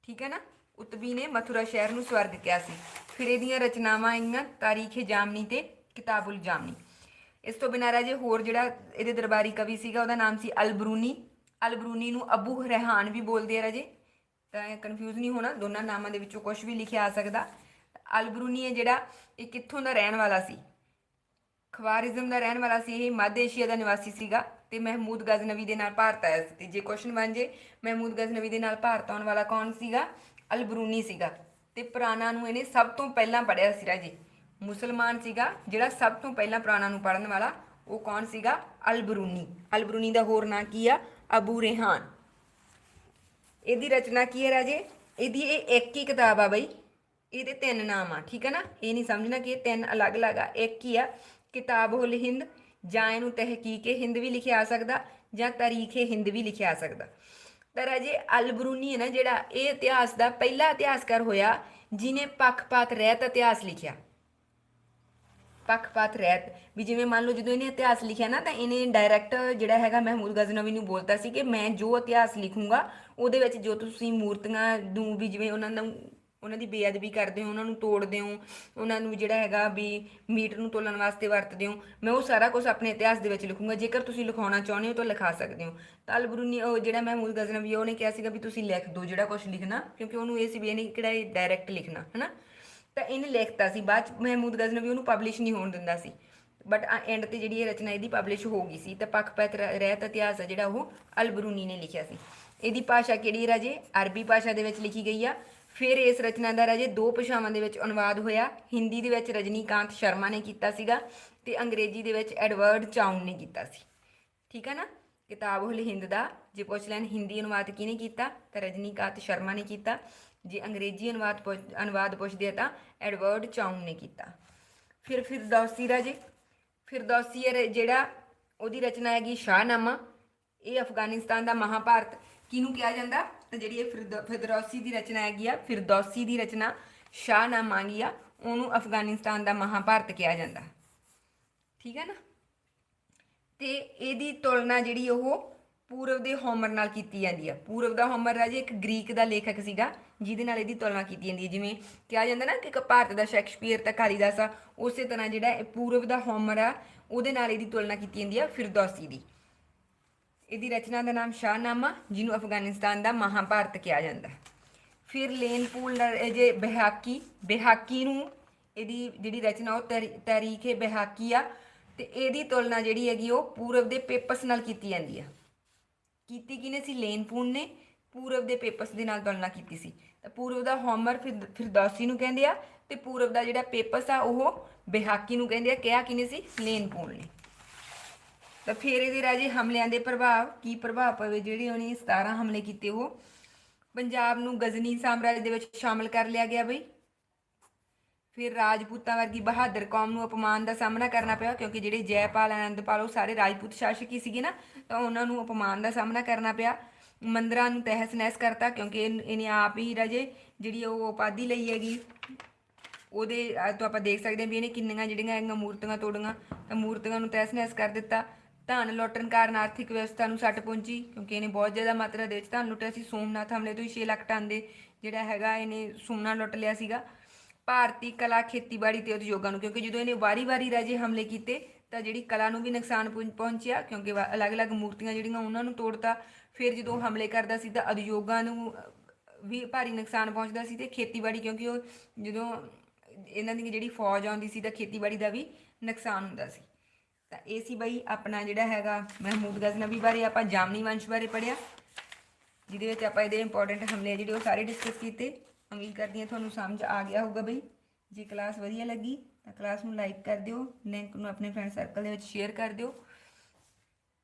ਠੀਕ ਹੈ ਨਾ? ਉਤਬੀ ਨੇ ਮਥੁਰਾ ਸ਼ਹਿਰ ਨੂੰ ਸਵਰਗ ਕਿਹਾ ਸੀ। ਫਿਰ ਇਹਦੀਆਂ ਰਚਨਾਵਾਂ ਆਈਆਂ ਤਾਰੀਖੇ ਜਾਮਨੀ ਤੇ ਕਿਤਾਬੁਲ ਜਾਮਨੀ। ਇਸ ਤੋਂ ਬਿਨਾਂ ਰਾਜੇ ਹੋਰ ਜਿਹੜਾ ਇਹਦੇ ਦਰਬਾਰੀ ਕਵੀ ਸੀਗਾ, ਉਹਦਾ ਨਾਮ ਸੀ ਅਲਬਰੂਨੀ। ਅਲਬਰੂਨੀ ਨੂੰ ਅਬੂ ਰਹਿਹਾਨ ਵੀ ਬੋਲਦੇ ਆ ਰਾਜੇ। ਤਾਂ ਕਨਫਿਊਜ਼ ਨਹੀਂ ਹੋਣਾ, ਦੋਨਾਂ ਨਾਮਾਂ ਦੇ ਵਿੱਚੋਂ ਕੁਝ ਵੀ ਲਿਖਿਆ ਆ ਸਕਦਾ। ਅਲਬਰੂਨੀ ਹੈ ਜਿਹੜਾ ਇਹ ਕਿੱਥੋਂ ਦਾ ਰਹਿਣ ਵਾਲਾ ਸੀ? ਖਵਾਰਿਜ਼ਮ ਦਾ ਰਹਿਣ ਵਾਲਾ ਸੀ, ਇਹ ਮੱਧ ਏਸ਼ੀਆ ਦਾ ਨਿਵਾਸੀ ਸੀਗਾ। ਤੇ ਮਹਿਮੂਦ ਗਜ਼ਨਵੀ ਦੇ ਨਾਲ ਭਾਰਤ ਆਇਆ ਸੀ। ਤੇ ਜੇ ਕੁਐਸਚਨ ਬਣ ਜੇ। ਮਹਿਮੂਦ ਗਜ਼ਨਵੀ ਦੇ ਨਾਲ ਭਾਰਤ ਆਉਣ ਵਾਲਾ ਕੌਣ ਸੀਗਾ? ਅਲਬਰੂਨੀ ਸੀਗਾ। ਤੇ ਪੁਰਾਣਾ ਨੂੰ ਇਹਨੇ ਸਭ ਤੋਂ ਪਹਿਲਾਂ ਪੜਿਆ ਸੀ ਰਾਜੇ। ਮੁਸਲਮਾਨ ਸੀਗਾ, ਜਿਹੜਾ ਸਭ ਤੋਂ ਪਹਿਲਾਂ ਪੁਰਾਣਾ ਨੂੰ ਪੜਨ ਵਾਲਾ, ਉਹ ਕੌਣ ਸੀਗਾ? ਅਲਬਰੂਨੀ। ਅਲਬਰੂਨੀ ਦਾ ਹੋਰ ਨਾਂ ਕੀ ਆ? ਅਬੂ ਰਹਿਹਾਨ ਇਹਦੀ ਰਚਨਾ ਕੀ ਹੈ ਰਾਜੇ? ਇਹਦੀ ਇਹ ਇੱਕ ਹੀ ਕਿਤਾਬ ਆ ਬਈ। ਇਹਦੇ ਤਿੰਨ ਨਾਮ ਆ, ਠੀਕ ਹੈ ਨਾ? ਇਹ ਨਹੀਂ ਸਮਝਣਾ ਕਿ ਇਹ ਤਿੰਨ ਅਲੱਗ-ਅਲੱਗ ਆ। ਇੱਕ ਹੀ ਆ ਕਿਤਾਬੁਲ ਹਿੰਦ ਜਾਂ ਇਹਨੂੰ ਤਹਿਕੀਕੇ ਹਿੰਦ ਵੀ ਲਿਖਿਆ ਆ ਸਕਦਾ ਜਾਂ ਤਾਰੀਖੇ ਹਿੰਦ ਵੀ ਲਿਖਿਆ ਆ ਸਕਦਾ। ਤਾਂ ਰਾਜੇ ਅਲਬਰੂਨੀ ਹੈ ਨਾ ਜਿਹੜਾ, ਇਹ ਇਤਿਹਾਸ ਦਾ ਪਹਿਲਾ ਇਤਿਹਾਸਕਾਰ ਹੋਇਆ ਜਿਨੇ ਪੱਖਪਾਤ ਰਹਿਤ ਇਤਿਹਾਸ ਲਿਖਿਆ। ਪੱਖਪਾਤ ਰਹਿਤ, ਵੀ ਜਿਵੇਂ ਮੰਨ ਲਓ ਜਦੋਂ ਇਹਨੇ ਇਤਿਹਾਸ ਲਿਖਿਆ ਨਾ ਤਾਂ ਇਹਨੇ ਡਾਇਰੈਕਟ ਜਿਹੜਾ ਹੈਗਾ ਮਹਿਮੂਦ ਗਜ਼ਨਵੀ ਨੂੰ ਬੋਲਤਾ ਸੀ ਕਿ ਮੈਂ ਜੋ ਇਤਿਹਾਸ ਲਿਖੂੰਗਾ ਉਹਦੇ ਵਿੱਚ ਜੋ ਤੁਸੀਂ ਮੂਰਤੀਆਂ ਨੂੰ ਵੀ ਜਿਵੇਂ ਉਹਨਾਂ ਨੂੰ ਉਹਨਾਂ ਦੀ ਬੇਅਦਬੀ ਕਰਦੇ ਹੋ ਉਹਨਾਂ ਨੂੰ ਤੋੜਦੇ ਹੋ ਉਹਨਾਂ ਨੂੰ ਜਿਹੜਾ ਹੈਗਾ ਵੀ ਮੀਟ ਨੂੰ ਤੋਲਣ ਵਾਸਤੇ ਵਰਤਦੇ ਹੋ ਮੈਂ ਉਹ ਸਾਰਾ ਕੁਝ ਆਪਣੇ ਇਤਿਹਾਸ ਦੇ ਵਿੱਚ ਲਿਖੂੰਗਾ ਜੇਕਰ ਤੁਸੀਂ ਲਿਖਾਉਣਾ ਚਾਹੁੰਦੇ ਹੋ ਤਾਂ ਲਿਖਾ ਸਕਦੇ ਹੋ। ਤਾਂ ਅਲਬਰੂਨੀ ਉਹ ਜਿਹੜਾ ਮਹਿਮੂਦ ਗਜ਼ਨਵੀ ਆ, ਉਹਨੇ ਕਿਹਾ ਸੀਗਾ ਵੀ ਤੁਸੀਂ ਲਿਖ ਦਿਓ ਜਿਹੜਾ ਕੁਝ ਲਿਖਣਾ ਕਿਉਂਕਿ ਉਹਨੂੰ ਇਹ ਸੀ ਵੀ ਇਹਨੇ ਕਿਹੜਾ ਡਾਇਰੈਕਟ ਲਿਖਣਾ ਹਨਾ? ਤਾਂ ਇਹਨੇ ਲਿਖਤਾ ਸੀ ਬਾਅਦ ਚ ਮਹਿਮੂਦ ਗਜ਼ਨਵੀ ਉਹਨੂੰ ਪਬਲਿਸ਼ ਨਹੀਂ ਹੋਣ ਦਿੰਦਾ ਸੀ। ਬਟ ਐਂਡ ਤੇ ਜਿਹੜੀ ਇਹ ਰਚਨਾ ਇਹਦੀ ਪਬਲਿਸ਼ ਹੋ ਗਈ ਸੀ ਤਾਂ ਪੱਖਪਾਤ ਰਹਿਤ ਇਤਿਹਾਸ ਆ ਜਿਹੜਾ ਉਹ ਅਲਬਰੂਨੀ ਨੇ ਲਿਖਿਆ ਸੀ। ਇਹਦੀ ਭਾਸ਼ਾ ਕਿਹੜੀ ਹੈ ਰਾਜੇ? ਅਰਬੀ ਭਾਸ਼ਾ ਦੇ ਵਿੱਚ ਲਿਖੀ ਗਈ ਆ। ਫਿਰ ਇਸ ਰਚਨਾ ਦਾ ਰਾਜੇ ਦੋ ਭਾਸ਼ਾਵਾਂ ਦੇ ਵਿੱਚ ਅਨੁਵਾਦ ਹੋਇਆ। ਹਿੰਦੀ ਦੇ ਵਿੱਚ ਰਜਨੀਕਾਂਤ ਸ਼ਰਮਾ ਨੇ ਕੀਤਾ ਸੀਗਾ ਤੇ ਅੰਗਰੇਜ਼ੀ ਦੇ ਵਿੱਚ ਐਡਵਰਡ ਚਾਉਨ ਨੇ ਕੀਤਾ ਸੀ। ਠੀਕ ਹੈ ਨਾ? ਕਿਤਾਬ ਹੁਲ ਹਿੰਦ ਦਾ, ਜੇ ਪੁੱਛ ਲੈਣ ਹਿੰਦੀ ਅਨੁਵਾਦ ਕਿਹਨੇ ਕੀਤਾ? ਤਾਂ ਰਜਨੀਕਾਂਤ ਸ਼ਰਮਾ ਨੇ ਕੀਤਾ। ਜੇ ਅੰਗਰੇਜ਼ੀ ਅਨੁਵਾਦ ਪੁੱਛ- ਅਨੁਵਾਦ ਪੁੱਛਦੇ ਆ ਤਾਂ ਐਡਵਰਡ ਚਾਉਨ ਨੇ ਕੀਤਾ। ਫਿਰ ਫਿਰਦੌਸੀ ਰਾਜੇ, ਫਿਰਦੌਸੀ ਹੈ ਜਿਹੜਾ ਉਹਦੀ ਰਚਨਾ ਹੈਗੀ ਸ਼ਾਹਨਾਮਾ, ਇਹ ਅਫਗਾਨਿਸਤਾਨ ਦਾ ਮਹਾਭਾਰਤ, ਕਿਹਨੂੰ ਕਿਹਾ ਜਾਂਦਾ? ਜਿਹੜੀ ਇਹ ਫਿਰਦੌ- ਫਿਰਦੌਸੀ ਦੀ ਰਚਨਾ ਹੈਗੀ ਆ, ਫਿਰਦੌਸੀ ਦੀ ਰਚਨਾ ਸ਼ਾਹਨਾਮਾ ਹੈਗੀ ਆ ਉਹਨੂੰ ਅਫਗਾਨਿਸਤਾਨ ਦਾ ਮਹਾਭਾਰਤ ਕਿਹਾ ਜਾਂਦਾ। ਠੀਕ ਹੈ ਨਾ? ਤੇ ਇਹਦੀ ਤੁਲਨਾ ਜਿਹੜੀ ਉਹ ਪੂਰਬ ਦੇ ਹੋਮਰ ਨਾਲ ਕੀਤੀ ਜਾਂਦੀ ਆ। ਪੂਰਬ ਦਾ ਹੋਮਰ ਰਾਜੇ ਇੱਕ ਗ੍ਰੀਕ ਦਾ ਲੇਖਕ ਸੀਗਾ, ਜਿਹਦੇ ਨਾਲ ਇਹਦੀ ਤੁਲਨਾ ਕੀਤੀ ਜਾਂਦੀ ਹੈ। ਜਿਵੇਂ ਕਿਹਾ ਜਾਂਦਾ ਨਾ ਕਿ ਇੱਕ ਭਾਰਤ ਦਾ ਸ਼ੈਕਸਪੀਅਰ ਤਾਂ ਕਾਲੀਦਾਸ ਆ, ਉਸੇ ਤਰ੍ਹਾਂ ਜਿਹੜਾ ਇਹ ਪੂਰਬ ਦਾ ਹੋਮਰ ਆ, ਉਹਦੇ ਨਾਲ ਇਹਦੀ ਤੁਲਨਾ ਕੀਤੀ ਜਾਂਦੀ ਆ, ਫਿਰਦੌਸੀ ਦੀ। ਇਹਦੀ ਰਚਨਾ ਦਾ ਨਾਮ ਸ਼ਾਹਨਾਮਾ, ਜਿਹਨੂੰ ਅਫਗਾਨਿਸਤਾਨ ਦਾ ਮਹਾਭਾਰਤ ਕਿਹਾ ਜਾਂਦਾ। ਹੈ। ਫਿਰ ਲੇਨਪੂਲ ਦਾ ਜੇ ਬਿਹਾਕੀ ਬਿਹਾਕੀ ਨੂੰ ਇਹਦੀ ਜਿਹੜੀ ਰਚਨਾ, ਉਹ ਤਰੀ- ਤਾਰੀਖੇ ਬਿਹਾਕੀ ਆ, ਤੇ ਇਹਦੀ ਤੁਲਨਾ ਜਿਹੜੀ ਹੈਗੀ ਉਹ ਪੂਰਬ ਦੇ ਪੇਪਸ ਨਾਲ ਕੀਤੀ ਜਾਂਦੀ ਆ। ਕੀਤੀ ਕਿਨੇ ਸੀ? ਲੇਨਪੂਲ ਨੇ ਪੂਰਬ ਦੇ ਪੇਪਸ ਦੇ ਨਾਲ ਤੁਲਨਾ ਕੀਤੀ ਸੀ। ਤਾਂ ਪੂਰਬ ਦਾ ਹੋਮਰ ਫਿਰ ਫਿਰਦੌਸੀ ਨੂੰ ਕਹਿੰਦੇ ਆ, ਤੇ ਪੂਰਬ ਦਾ ਜਿਹੜਾ ਪੇਪਰਸ ਆ, ਉਹ ਬਿਹਾਕੀ ਨੂੰ ਕਹਿੰਦੇ ਆ। ਕਿਹਾ ਕਿਨੇ ਸੀ? ਲੇਨਪੂਲ ਨੇ। ਤਾਂ ਫਿਰ ਇਹਦੇ ਰਾਜੇ ਹਮਲਿਆਂ ਦੇ ਪ੍ਰਭਾਵ ਕੀ ਪ੍ਰਭਾਵ ਪਵੇ? ਜਿਹੜੇ ਉਹਨੇ 17 ਹਮਲੇ ਕੀਤੇ, ਉਹ ਪੰਜਾਬ ਨੂੰ ਗਜ਼ਨੀ ਸਾਮਰਾਜ ਦੇ ਵਿੱਚ ਸ਼ਾਮਲ ਕਰ ਲਿਆ ਗਿਆ ਬਈ। ਫਿਰ ਰਾਜਪੂਤਾਂ ਵਰਗੀ ਬਹਾਦਰ ਕੌਮ ਨੂੰ ਅਪਮਾਨ ਦਾ ਸਾਹਮਣਾ ਕਰਨਾ ਪਿਆ, ਕਿਉਂਕਿ ਜਿਹੜੇ ਜੈਪਾਲ, ਆਨੰਦਪਾਲ, ਉਹ ਸਾਰੇ ਰਾਜਪੂਤ ਸ਼ਾਸਕ ਹੀ ਸੀਗੇ ਨਾ, ਤਾਂ ਉਹਨਾਂ ਨੂੰ ਅਪਮਾਨ ਦਾ ਸਾਹਮਣਾ ਕਰਨਾ ਪਿਆ। ਮੰਦਰਾਂ ਨੂੰ ਤਹਿਸ ਨਹਿਸ ਕਰਤਾ, ਕਿਉਂਕਿ ਇਹ- ਇਹਨੇ ਆਪ ਹੀ ਰਾਜੇ ਜਿਹੜੀ ਉਹ ਉਪਾਧੀ ਲਈ ਹੈਗੀ, ਉਹਦੇ ਤੋਂ ਆਪਾਂ ਦੇਖ ਸਕਦੇ ਹਾਂ ਵੀ ਇਹਨੇ ਕਿੰਨੀਆਂ ਜਿਹੜੀਆਂ ਹੈਗੀਆਂ ਮੂਰਤੀਆਂ ਤੋੜੀਆਂ, ਤਾਂ ਮੂਰਤੀਆਂ ਨੂੰ ਤਹਿਸ ਨਹਿਸ ਕਰ ਦਿੱਤਾ। ਧਨ ਲੁੱਟਣ ਕਾਰਨ ਆਰਥਿਕ ਵਿਵਸਥਾ ਨੂੰ ਸੱਟ ਪਹੁੰਚੀ, ਕਿਉਂਕਿ ਇਹਨੇ ਬਹੁਤ ਜ਼ਿਆਦਾ ਮਾਤਰਾ ਦੇ ਵਿੱਚ ਧਨ ਲੁੱਟਿਆ ਸੀ। ਸੋਮਨਾਥ ਹਮਲੇ ਤੋਂ ਹੀ 6 ਲੱਖ ਟਨ ਦੇ ਜਿਹੜਾ ਹੈਗਾ ਇਹਨੇ ਸੋਨਾ ਲੁੱਟ ਲਿਆ ਸੀਗਾ। ਭਾਰਤੀ ਕਲਾ ਖੇਤੀਬਾੜੀ ਤੇ ਉਦਯੋਗਾਂ ਨੂੰ, ਕਿਉਂਕਿ ਜਦੋਂ ਇਹਨੇ ਵਾਰੀ-ਵਾਰੀ ਰਾਜੇ ਹਮਲੇ ਕੀਤੇ, ਤਾਂ ਜਿਹੜੀ ਕਲਾ ਨੂੰ ਵੀ ਨੁਕਸਾਨ ਪਹੁੰ- ਪਹੁੰਚਿਆ, ਕਿਉਂਕਿ ਵਾ- ਅਲੱਗ-ਅਲੱਗ ਮੂਰਤੀਆਂ ਜਿਹੜੀਆਂ ਉਹਨਾਂ ਨੂੰ ਤੋੜਤਾ। ਫਿਰ ਜਦੋਂ ਹਮਲੇ ਕਰਦਾ ਸੀ, ਤਾਂ ਉਦਯੋਗਾਂ ਨੂੰ ਵੀ ਭਾਰੀ ਨੁਕਸਾਨ ਪਹੁੰਚਦਾ ਸੀ ਤੇ ਖੇਤੀਬਾੜੀ, ਕਿਉਂਕਿ ਉਹ ਜਦੋਂ ਇਹਨਾਂ ਦੀ ਜਿਹੜੀ ਫੌਜ ਆਉਂਦੀ ਸੀ, ਤਾਂ ਖੇਤੀਬਾੜੀ ਦਾ ਵੀ ਨੁਕਸਾਨ ਹੁੰਦਾ ਸੀ। ਤਾਂ ਇਹ ਸੀ ਬਈ ਆਪਣਾ ਜਿਹੜਾ ਹੈਗਾ ਮਹਿਮੂਦ ਗਜ਼ਨਵੀ ਬਾਰੇ ਆਪਾਂ ਜਾਮਨੀ ਵੰਸ਼ ਬਾਰੇ ਪੜਿਆ ਜਿਹਦੇ ਵਿੱਚ ਆਪਾਂ ਇਹਦੇ ਇੰਪੋਰਟੈਂਟ ਹਮਲੇ ਜਿਹੜੇ ਉਹ ਸਾਰੇ ਡਿਸਕਸ ਕੀਤੇ। ਉਮੀਦ ਕਰਦੀ ਹਾਂ ਤੁਹਾਨੂੰ ਸਮਝ ਆ ਗਿਆ ਹੋਊਗਾ ਬਈ। ਜੇ ਕਲਾਸ ਵਧੀਆ ਲੱਗੀ ਤਾਂ ਕਲਾਸ ਨੂੰ ਲਾਈਕ ਕਰ ਦਿਓ ਲਿੰਕ ਨੂੰ ਆਪਣੇ ਫਰੈਂਡ ਸਰਕਲ ਦੇ ਵਿੱਚ ਸ਼ੇਅਰ ਕਰ ਦਿਓ।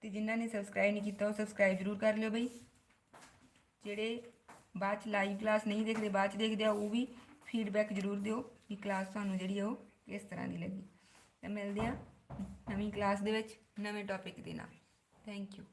ਤੇ ਜਿਨ੍ਹਾਂ ਨੇ ਸਬਸਕ੍ਰਾਈਬ ਨਹੀਂ ਕੀਤਾ ਉਹ ਸਬਸਕ੍ਰਾਈਬ ਜ਼ਰੂਰ ਕਰ ਲਿਓ ਬਈ। ਜਿਹੜੇ ਬਾਅਦ ਚ ਲਾਈਵ ਕਲਾਸ ਨਹੀਂ ਦੇਖਦੇ, ਬਾਅਦ ਚ ਦੇਖਦੇ ਆ, ਉਹ ਵੀ ਫੀਡਬੈਕ ਜ਼ਰੂਰ ਦਿਓ ਕਿ ਕਲਾਸ ਤੁਹਾਨੂੰ ਜਿਹੜੀ ਆ ਉਹ ਕਿਸ ਤਰ੍ਹਾਂ ਦੀ ਲੱਗੀ। ਤਾਂ ਮਿਲਦੇ ਆ ਨਵੀਂ ਕਲਾਸ ਦੇ ਵਿੱਚ ਨਵੇਂ ਟੌਪਿਕ ਦੇ ਨਾਲ। Thank you